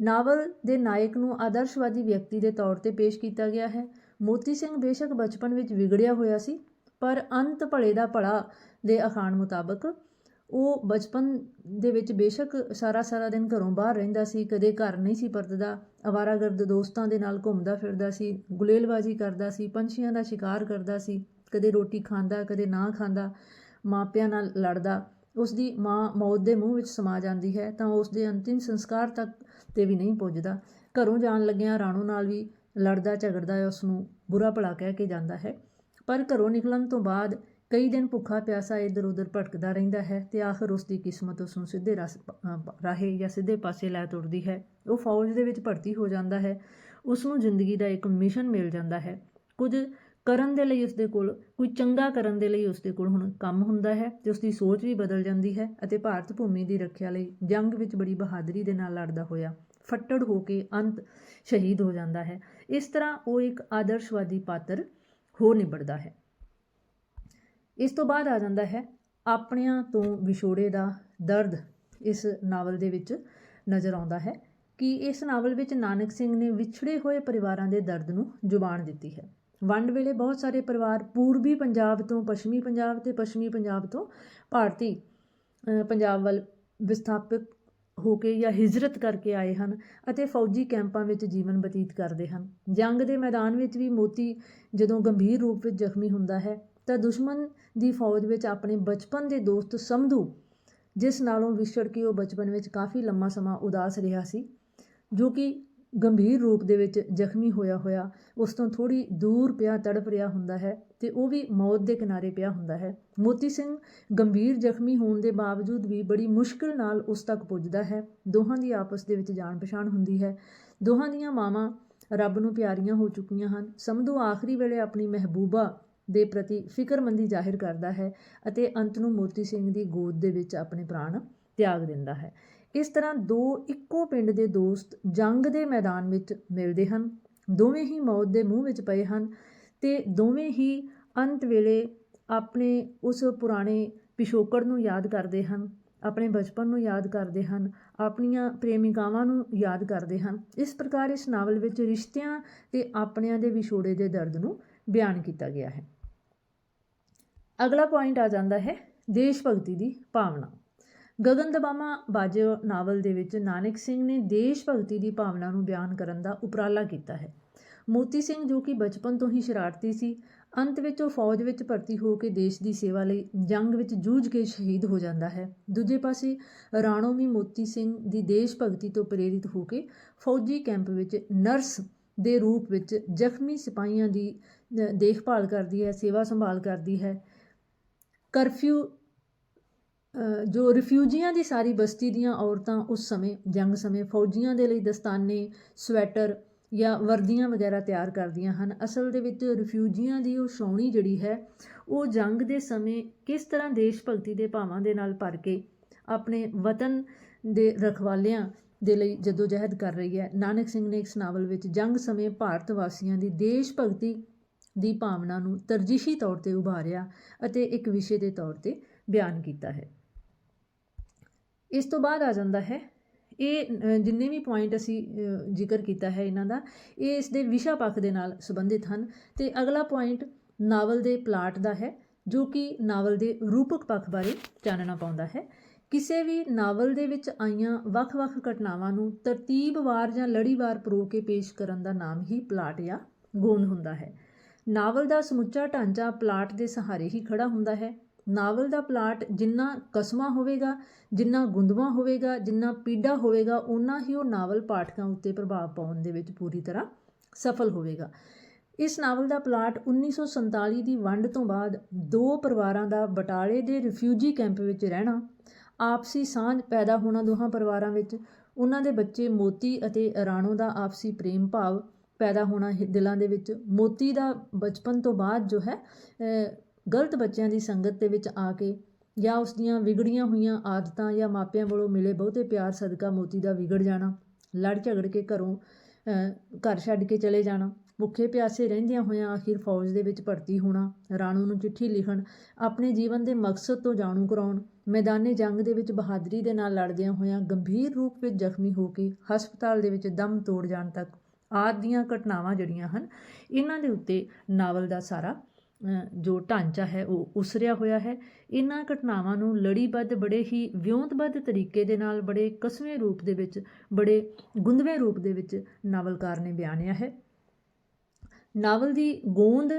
ਨਾਵਲ ਦੇ ਨਾਇਕ ਨੂੰ ਆਦਰਸ਼ਵਾਦੀ ਵਿਅਕਤੀ ਦੇ ਤੌਰ ਤੇ ਪੇਸ਼ ਕੀਤਾ ਗਿਆ ਹੈ। ਮੋਤੀ ਸਿੰਘ ਬੇਸ਼ੱਕ ਬਚਪਨ ਵਿੱਚ ਵਿਗੜਿਆ ਹੋਇਆ ਸੀ, ਪਰ ਅੰਤ ਭਲੇ ਦਾ ਭਲਾ ਦੇ ਅਖਾਣ ਮੁਤਾਬਕ ਉਹ ਬਚਪਨ ਦੇ ਵਿੱਚ ਬੇਸ਼ੱਕ ਸਾਰਾ ਸਾਰਾ ਦਿਨ ਘਰੋਂ ਬਾਹਰ ਰਹਿੰਦਾ ਸੀ, ਕਦੇ ਘਰ ਨਹੀਂ ਸੀ ਪਰਤਦਾ ਅਵਾਰਾਗਰਦ ਦੋਸਤਾਂ ਦੇ ਨਾਲ ਘੁੰਮਦਾ ਫਿਰਦਾ ਸੀ, ਗੁਲੇਲਬਾਜ਼ੀ ਕਰਦਾ ਸੀ, ਪੰਛੀਆਂ ਦਾ ਸ਼ਿਕਾਰ ਕਰਦਾ ਸੀ, ਕਦੇ ਰੋਟੀ ਖਾਂਦਾ, ਕਦੇ ਨਾ ਖਾਂਦਾ, ਮਾਪਿਆਂ ਨਾਲ ਲੜਦਾ, ਉਸ ਦੀ ਮਾਂ ਮੌਤ ਦੇ ਮੂੰਹ ਵਿੱਚ ਸਮਾ ਜਾਂਦੀ ਹੈ ਤਾਂ ਉਸ ਦੇ ਅੰਤਿਮ ਸੰਸਕਾਰ ਤੱਕ ਤੇ ਵੀ ਨਹੀਂ ਪੁੱਜਦਾ। ਘਰੋਂ ਜਾਣ ਲੱਗਿਆਂ ਰਾਣੋ ਨਾਲ ਵੀ ਲੜਦਾ ਝਗੜਦਾ ਹੈ ਉਸ ਨੂੰ ਬੁਰਾ ਭਲਾ ਕਹਿ ਕੇ ਜਾਂਦਾ ਹੈ। ਪਰ ਘਰੋਂ ਨਿਕਲਣ ਤੋਂ ਬਾਅਦ ਕਈ ਦਿਨ ਭੁੱਖਾ ਪਿਆਸਾ ਇੱਧਰ ਉੱਧਰ ਭਟਕਦਾ ਰਹਿੰਦਾ ਹੈ ਤੇ ਆਖਰ ਉਸ ਦੀ ਕਿਸਮਤ ਉਸ ਨੂੰ ਸਿੱਧੇ ਰਸ ਰਾਹੇ ਜਾਂ ਸਿੱਧੇ ਪਾਸੇ ਲੈ ਤੁਰਦੀ ਹੈ। ਉਹ ਫੌਜ ਦੇ ਵਿੱਚ ਭਰਤੀ ਹੋ ਜਾਂਦਾ ਹੈ। ਉਸ ਨੂੰ ਜ਼ਿੰਦਗੀ ਦਾ ਇੱਕ ਮਿਸ਼ਨ ਮਿਲ ਜਾਂਦਾ ਹੈ। ਕੁਝ ਕਰਨ ਦੇ ਲਈ ਉਸ ਦੇ ਕੋਲ ਕੋਈ ਚੰਗਾ ਕਰਨ ਦੇ ਲਈ ਉਸ ਦੇ ਕੋਲ ਹੁਣ ਕੰਮ ਹੁੰਦਾ ਹੈ ਤੇ ਉਸ ਦੀ ਸੋਚ ਵੀ ਬਦਲ ਜਾਂਦੀ ਹੈ ਅਤੇ ਭਾਰਤ ਭੂਮੀ ਦੀ ਰੱਖਿਆ ਲਈ ਜੰਗ ਵਿੱਚ ਬੜੀ ਬਹਾਦਰੀ ਦੇ ਨਾਲ ਲੜਦਾ ਹੋਇਆ ਫੱਟੜ ਹੋ ਕੇ ਅੰਤ ਸ਼ਹੀਦ ਹੋ ਜਾਂਦਾ ਹੈ। ਇਸ ਤਰ੍ਹਾਂ ਉਹ ਇੱਕ ਆਦਰਸ਼ਵਾਦੀ ਪਾਤਰ ਹੋ ਨਿਬੜਦਾ ਹੈ। ਇਸ ਤੋਂ ਬਾਅਦ ਆ ਜਾਂਦਾ ਹੈ, ਆਪਣਿਆਂ ਤੋਂ ਵਿਛੋੜੇ ਦਾ ਦਰਦ ਇਸ ਨਾਵਲ ਦੇ ਵਿੱਚ ਨਜ਼ਰ ਆਉਂਦਾ ਹੈ ਕਿ ਇਸ ਨਾਵਲ ਵਿੱਚ ਨਾਨਕ ਸਿੰਘ ਨੇ ਵਿਛੜੇ ਹੋਏ ਪਰਿਵਾਰਾਂ ਦੇ ਦਰਦ ਨੂੰ ਜ਼ੁਬਾਨ ਦਿੱਤੀ ਹੈ। ਵੰਡ ਵੇਲੇ ਬਹੁਤ ਸਾਰੇ ਪਰਿਵਾਰ ਪੂਰਬੀ ਪੰਜਾਬ ਤੋਂ, ਪੱਛਮੀ ਪੰਜਾਬ ਤੇ ਪੱਛਮੀ ਪੰਜਾਬ ਤੋਂ ਭਾਰਤੀ ਪੰਜਾਬ ਵੱਲ ਵਿਸਥਾਪਿਤ ਹੋ ਕੇ ਜਾਂ ਹਿਜਰਤ ਕਰਕੇ ਆਏ ਹਨ ਅਤੇ ਫੌਜੀ ਕੈਂਪਾਂ ਵਿੱਚ ਜੀਵਨ ਬਤੀਤ ਕਰਦੇ ਹਨ। ਜੰਗ ਦੇ ਮੈਦਾਨ ਵਿੱਚ ਵੀ ਮੋਤੀ ਜਦੋਂ ਗੰਭੀਰ ਰੂਪ ਵਿੱਚ ਜ਼ਖਮੀ ਹੁੰਦਾ ਹੈ, ਤਾਂ ਦੁਸ਼ਮਣ ਦੀ ਫੌਜ ਵਿੱਚ ਆਪਣੇ ਬਚਪਨ ਦੇ ਦੋਸਤ ਸਮਧੂ, ਜਿਸ ਨਾਲੋਂ ਵਿਛੜ ਕੇ ਉਹ ਬਚਪਨ ਵਿੱਚ ਕਾਫੀ ਲੰਮਾ ਸਮਾਂ ਉਦਾਸ ਰਿਹਾ ਸੀ, ਜੋ ਕਿ ਗੰਭੀਰ ਰੂਪ ਦੇ ਵਿੱਚ ਜ਼ਖਮੀ ਹੋਇਆ ਹੋਇਆ ਉਸ ਤੋਂ ਥੋੜੀ ਦੂਰ ਪਿਆ ਤੜਪ ਰਿਹਾ ਹੁੰਦਾ ਹੈ। ਤੇ ਉਹ ਵੀ ਮੌਤ ਦੇ ਕਿਨਾਰੇ ਪਿਆ ਹੁੰਦਾ ਹੈ। ਮੋਤੀ ਸਿੰਘ ਗੰਭੀਰ ਜ਼ਖਮੀ ਹੋਣ ਦੇ ਬਾਵਜੂਦ ਵੀ ਬੜੀ ਮੁਸ਼ਕਲ ਨਾਲ ਉਸ ਤੱਕ ਪੁੱਜਦਾ ਹੈ। ਦੋਹਾਂ ਦੀ ਆਪਸ ਦੇ ਵਿੱਚ ਜਾਣ ਪਛਾਣ ਹੁੰਦੀ ਹੈ। ਦੋਹਾਂ ਦੀਆਂ ਮਾਵਾਂ ਰੱਬ ਨੂੰ ਪਿਆਰੀਆਂ ਹੋ ਚੁੱਕੀਆਂ ਹਨ। ਸਮਧੂ ਆਖਰੀ ਵੇਲੇ ਆਪਣੀ ਮਹਿਬੂਬਾ ਦੇ ਪ੍ਰਤੀ ਫਿਕਰਮੰਦੀ ਜ਼ਾਹਿਰ ਕਰਦਾ ਹੈ ਅਤੇ ਅੰਤ ਨੂੰ ਮੋਤੀ ਸਿੰਘ ਦੀ ਗੋਦ ਦੇ ਵਿੱਚ ਆਪਣੇ ਪ੍ਰਾਣ ਤਿਆਗ ਦਿੰਦਾ ਹੈ। ਇਸ ਤਰ੍ਹਾਂ ਦੋ ਇੱਕੋ ਪਿੰਡ ਦੇ ਦੋਸਤ ਜੰਗ ਦੇ ਮੈਦਾਨ ਵਿੱਚ ਮਿਲਦੇ ਹਨ। ਦੋਵੇਂ ਹੀ ਮੌਤ ਦੇ ਮੂੰਹ ਵਿੱਚ ਪਏ ਹਨ। ਤੇ ਦੋਵੇਂ ਹੀ ਅੰਤ ਵੇਲੇ ਆਪਣੇ ਉਸ ਪੁਰਾਣੇ ਪਿਛੋਕੜ ਨੂੰ ਯਾਦ ਕਰਦੇ ਹਨ, ਆਪਣੇ ਬਚਪਨ ਨੂੰ ਯਾਦ ਕਰਦੇ ਹਨ, ਆਪਣੀਆਂ ਪ੍ਰੇਮਿਕਾਵਾਂ ਨੂੰ ਯਾਦ ਕਰਦੇ ਹਨ। ਇਸ ਪ੍ਰਕਾਰ ਇਸ ਨਾਵਲ ਵਿੱਚ ਰਿਸ਼ਤਿਆਂ ਤੇ ਆਪਣਿਆਂ ਦੇ ਵਿਛੋੜੇ ਦੇ ਦਰਦ ਨੂੰ ਬਿਆਨ ਕੀਤਾ ਗਿਆ ਹੈ। ਅਗਲਾ ਪੁਆਇੰਟ ਆ ਜਾਂਦਾ ਹੈ ਦੇਸ਼ ਭਗਤੀ ਦੀ ਭਾਵਨਾ। ਗਗਨ ਦਬਾਮਾ ਬਾਜੋ ਨਾਵਲ ਦੇ ਵਿੱਚ ਨਾਨਕ ਸਿੰਘ ਨੇ ਦੇਸ਼ ਭਗਤੀ ਦੀ ਭਾਵਨਾ ਨੂੰ ਬਿਆਨ ਕਰਨ ਦਾ ਉਪਰਾਲਾ ਕੀਤਾ ਹੈ। ਮੋਤੀ ਸਿੰਘ ਜੋ ਕਿ ਬਚਪਨ ਤੋਂ ਹੀ ਸ਼ਰਾਰਤੀ ਸੀ, ਅੰਤ ਵਿੱਚ ਉਹ ਫੌਜ ਵਿੱਚ ਭਰਤੀ ਹੋ ਕੇ ਦੇਸ਼ ਦੀ ਸੇਵਾ ਲਈ ਜੰਗ ਵਿੱਚ ਜੂਝ ਕੇ ਸ਼ਹੀਦ ਹੋ ਜਾਂਦਾ ਹੈ। ਦੂਜੇ ਪਾਸੇ, ਰਾਣੋ ਵੀ ਮੋਤੀ ਸਿੰਘ ਦੀ ਦੇਸ਼ ਭਗਤੀ ਤੋਂ ਪ੍ਰੇਰਿਤ ਹੋ ਕੇ ਫੌਜੀ ਕੈਂਪ ਵਿੱਚ ਨਰਸ ਦੇ ਰੂਪ ਵਿੱਚ ਜ਼ਖਮੀ ਸਿਪਾਹੀਆਂ ਦੀ ਦੇਖਭਾਲ ਕਰਦੀ ਹੈ, ਸੇਵਾ ਸੰਭਾਲ ਕਰਦੀ ਹੈ। ਕਰਫਿਊ ਜੋ ਰਿਫਿਊਜੀਆਂ ਦੀ ਸਾਰੀ ਬਸਤੀ ਦੀਆਂ ਔਰਤਾਂ ਉਸ ਸਮੇਂ, ਜੰਗ ਸਮੇਂ ਫੌਜੀਆਂ ਦੇ ਲਈ ਦਸਤਾਨੇ, ਸਵੈਟਰ ਜਾਂ ਵਰਦੀਆਂ ਵਗੈਰਾ ਤਿਆਰ ਕਰਦੀਆਂ ਹਨ। ਅਸਲ ਦੇ ਵਿੱਚ ਰਿਫਿਊਜੀਆਂ ਦੀ ਉਹ ਛਾਉਣੀ ਜਿਹੜੀ ਹੈ, ਉਹ ਜੰਗ ਦੇ ਸਮੇਂ ਕਿਸ ਤਰ੍ਹਾਂ ਦੇਸ਼ ਭਗਤੀ ਦੇ ਭਾਵਾਂ ਦੇ ਨਾਲ ਭਰ ਕੇ ਆਪਣੇ ਵਤਨ ਦੇ ਰਖਵਾਲਿਆਂ ਦੇ ਲਈ ਜਦੋਜਹਿਦ ਕਰ ਰਹੀ ਹੈ। ਨਾਨਕ ਸਿੰਘ ਨੇ ਇਸ ਨਾਵਲ ਵਿੱਚ ਜੰਗ ਸਮੇਂ ਭਾਰਤ ਵਾਸੀਆਂ ਦੀ ਦੇਸ਼ ਭਗਤੀ ਦੀ ਭਾਵਨਾ ਨੂੰ ਤਰਜੀਹੀ ਤੌਰ ਤੇ ਉਭਾਰਿਆ ਅਤੇ ਇੱਕ ਵਿਸ਼ੇ ਦੇ ਤੌਰ ਤੇ ਬਿਆਨ ਕੀਤਾ ਹੈ। ਇਸ ਤੋਂ ਬਾਅਦ ਆ ਜਾਂਦਾ ਹੈ ਇਹ ਜਿੰਨੇ ਵੀ ਪੁਆਇੰਟ ਅਸੀਂ ਜ਼ਿਕਰ ਕੀਤਾ ਹੈ ਇਹਨਾਂ ਦਾ, ਇਹ ਇਸ ਦੇ ਵਿਸ਼ਾ ਪੱਖ ਦੇ ਨਾਲ ਸੰਬੰਧਿਤ ਹਨ। ਤੇ ਅਗਲਾ ਪੁਆਇੰਟ ਨਾਵਲ ਦੇ ਪਲਾਟ ਦਾ ਹੈ, ਜੋ ਕਿ ਨਾਵਲ ਦੇ ਰੂਪਕ ਪੱਖ ਬਾਰੇ ਚਾਨਣਾ ਪਾਉਂਦਾ ਹੈ। ਕਿਸੇ ਵੀ ਨਾਵਲ ਦੇ ਵਿੱਚ ਆਈਆਂ ਵੱਖ-ਵੱਖ ਘਟਨਾਵਾਂ ਨੂੰ ਤਰਤੀਬਵਾਰ ਜਾਂ ਲੜੀਵਾਰ ਪਰੋ ਕੇ ਪੇਸ਼ ਕਰਨ ਦਾ ਨਾਮ ਹੀ ਪਲਾਟ ਜਾਂ ਗੋਂਦ ਹੁੰਦਾ ਹੈ। ਨਾਵਲ ਦਾ ਸਮੁੱਚਾ ਢਾਂਚਾ ਪਲਾਟ ਦੇ ਸਹਾਰੇ ਹੀ ਖੜਾ ਹੁੰਦਾ ਹੈ। ਨਾਵਲ ਦਾ ਪਲਾਟ ਜਿੰਨਾ ਕਸਮਾ ਹੋਵੇਗਾ, ਜਿੰਨਾ ਗੁੰਦਵਾ ਹੋਵੇਗਾ, ਜਿੰਨਾ ਪੀੜਾ ਹੋਵੇਗਾ ਉਨਾ ਹੀ ਉਹ ਨਾਵਲ ਪਾਠਕਾਂ ਉੱਤੇ ਪ੍ਰਭਾਵ ਪਾਉਣ ਦੇ ਵਿੱਚ ਪੂਰੀ ਤਰ੍ਹਾਂ ਸਫਲ ਹੋਵੇਗਾ। ਇਸ ਨਾਵਲ ਦਾ ਪਲਾਟ 1947 ਦੀ ਵੰਡ ਤੋਂ ਬਾਅਦ ਦੋ ਪਰਿਵਾਰਾਂ ਦਾ ਬਟਾਲੇ ਦੇ ਰਿਫਿਊਜੀ ਕੈਂਪ ਵਿੱਚ ਰਹਿਣਾ, ਆਪਸੀ ਸਾਂਝ ਪੈਦਾ ਹੋਣਾ ਦੋਹਾਂ ਪਰਿਵਾਰਾਂ ਵਿੱਚ, ਉਹਨਾਂ ਦੇ ਬੱਚੇ ਮੋਤੀ ਅਤੇ ਰਾਣੋ ਦਾ ਆਪਸੀ ਪ੍ਰੇਮ ਭਾਵ ਪੈਦਾ ਹੋਣਾ ਦਿਲਾਂ ਦੇ ਵਿੱਚ। ਮੋਤੀ ਦਾ ਬਚਪਨ ਤੋਂ ਬਾਅਦ ਜੋ ਹੈ ਗਲਤ ਬੱਚਿਆਂ ਦੀ ਸੰਗਤ ਦੇ ਵਿੱਚ ਆ ਕੇ ਜਾਂ ਉਸ ਦੀਆਂ ਵਿਗੜੀਆਂ ਹੋਈਆਂ ਆਦਤਾਂ ਜਾਂ ਮਾਪਿਆਂ ਵੱਲੋਂ ਮਿਲੇ ਬਹੁਤੇ ਪਿਆਰ, ਸਦਕਾ ਮੋਤੀ ਦਾ ਵਿਗੜ ਜਾਣਾ, ਲੜ ਝਗੜ ਕੇ ਘਰੋਂ ਘਰ ਛੱਡ ਕੇ ਚਲੇ ਜਾਣਾ, ਭੁੱਖੇ ਪਿਆਸੇ ਰਹਿੰਦਿਆਂ ਹੋਇਆਂ ਆਖਿਰ ਫੌਜ ਦੇ ਵਿੱਚ ਭਰਤੀ ਹੋਣਾ, ਰਾਣੂ ਨੂੰ ਚਿੱਠੀ ਲਿਖਣ, ਆਪਣੇ ਜੀਵਨ ਦੇ ਮਕਸਦ ਤੋਂ ਜਾਣੂ ਕਰਾਉਣ, ਮੈਦਾਨੇ ਜੰਗ ਦੇ ਵਿੱਚ ਬਹਾਦਰੀ ਦੇ ਨਾਲ ਲੜਦਿਆਂ ਹੋਇਆਂ ਗੰਭੀਰ ਰੂਪ ਵਿੱਚ ਜ਼ਖਮੀ ਹੋ ਕੇ ਹਸਪਤਾਲ ਦੇ ਵਿੱਚ ਦਮ ਤੋੜ ਜਾਣ ਤੱਕ ਆਦਿ ਦੀਆਂ ਘਟਨਾਵਾਂ ਜਿਹੜੀਆਂ ਹਨ, ਇਹਨਾਂ ਦੇ ਉੱਤੇ ਨਾਵਲ ਦਾ ਸਾਰਾ ਜੋ ਢਾਂਚਾ ਹੈ ਉਹ ਉਸਰਿਆ ਹੋਇਆ ਹੈ। ਇਹਨਾਂ ਘਟਨਾਵਾਂ ਨੂੰ ਲੜੀਬੱਧ ਬੜੇ ਹੀ ਵਿਉਂਤਬੱਧ ਤਰੀਕੇ ਦੇ ਨਾਲ, ਬੜੇ ਕਸਵੇਂ ਰੂਪ ਦੇ ਵਿੱਚ, ਬੜੇ ਗੁੰਦਵੇਂ ਰੂਪ ਦੇ ਵਿੱਚ ਨਾਵਲਕਾਰ ਨੇ ਬਿਆਨਿਆ ਹੈ। ਨਾਵਲ ਦੀ ਗੋਂਦ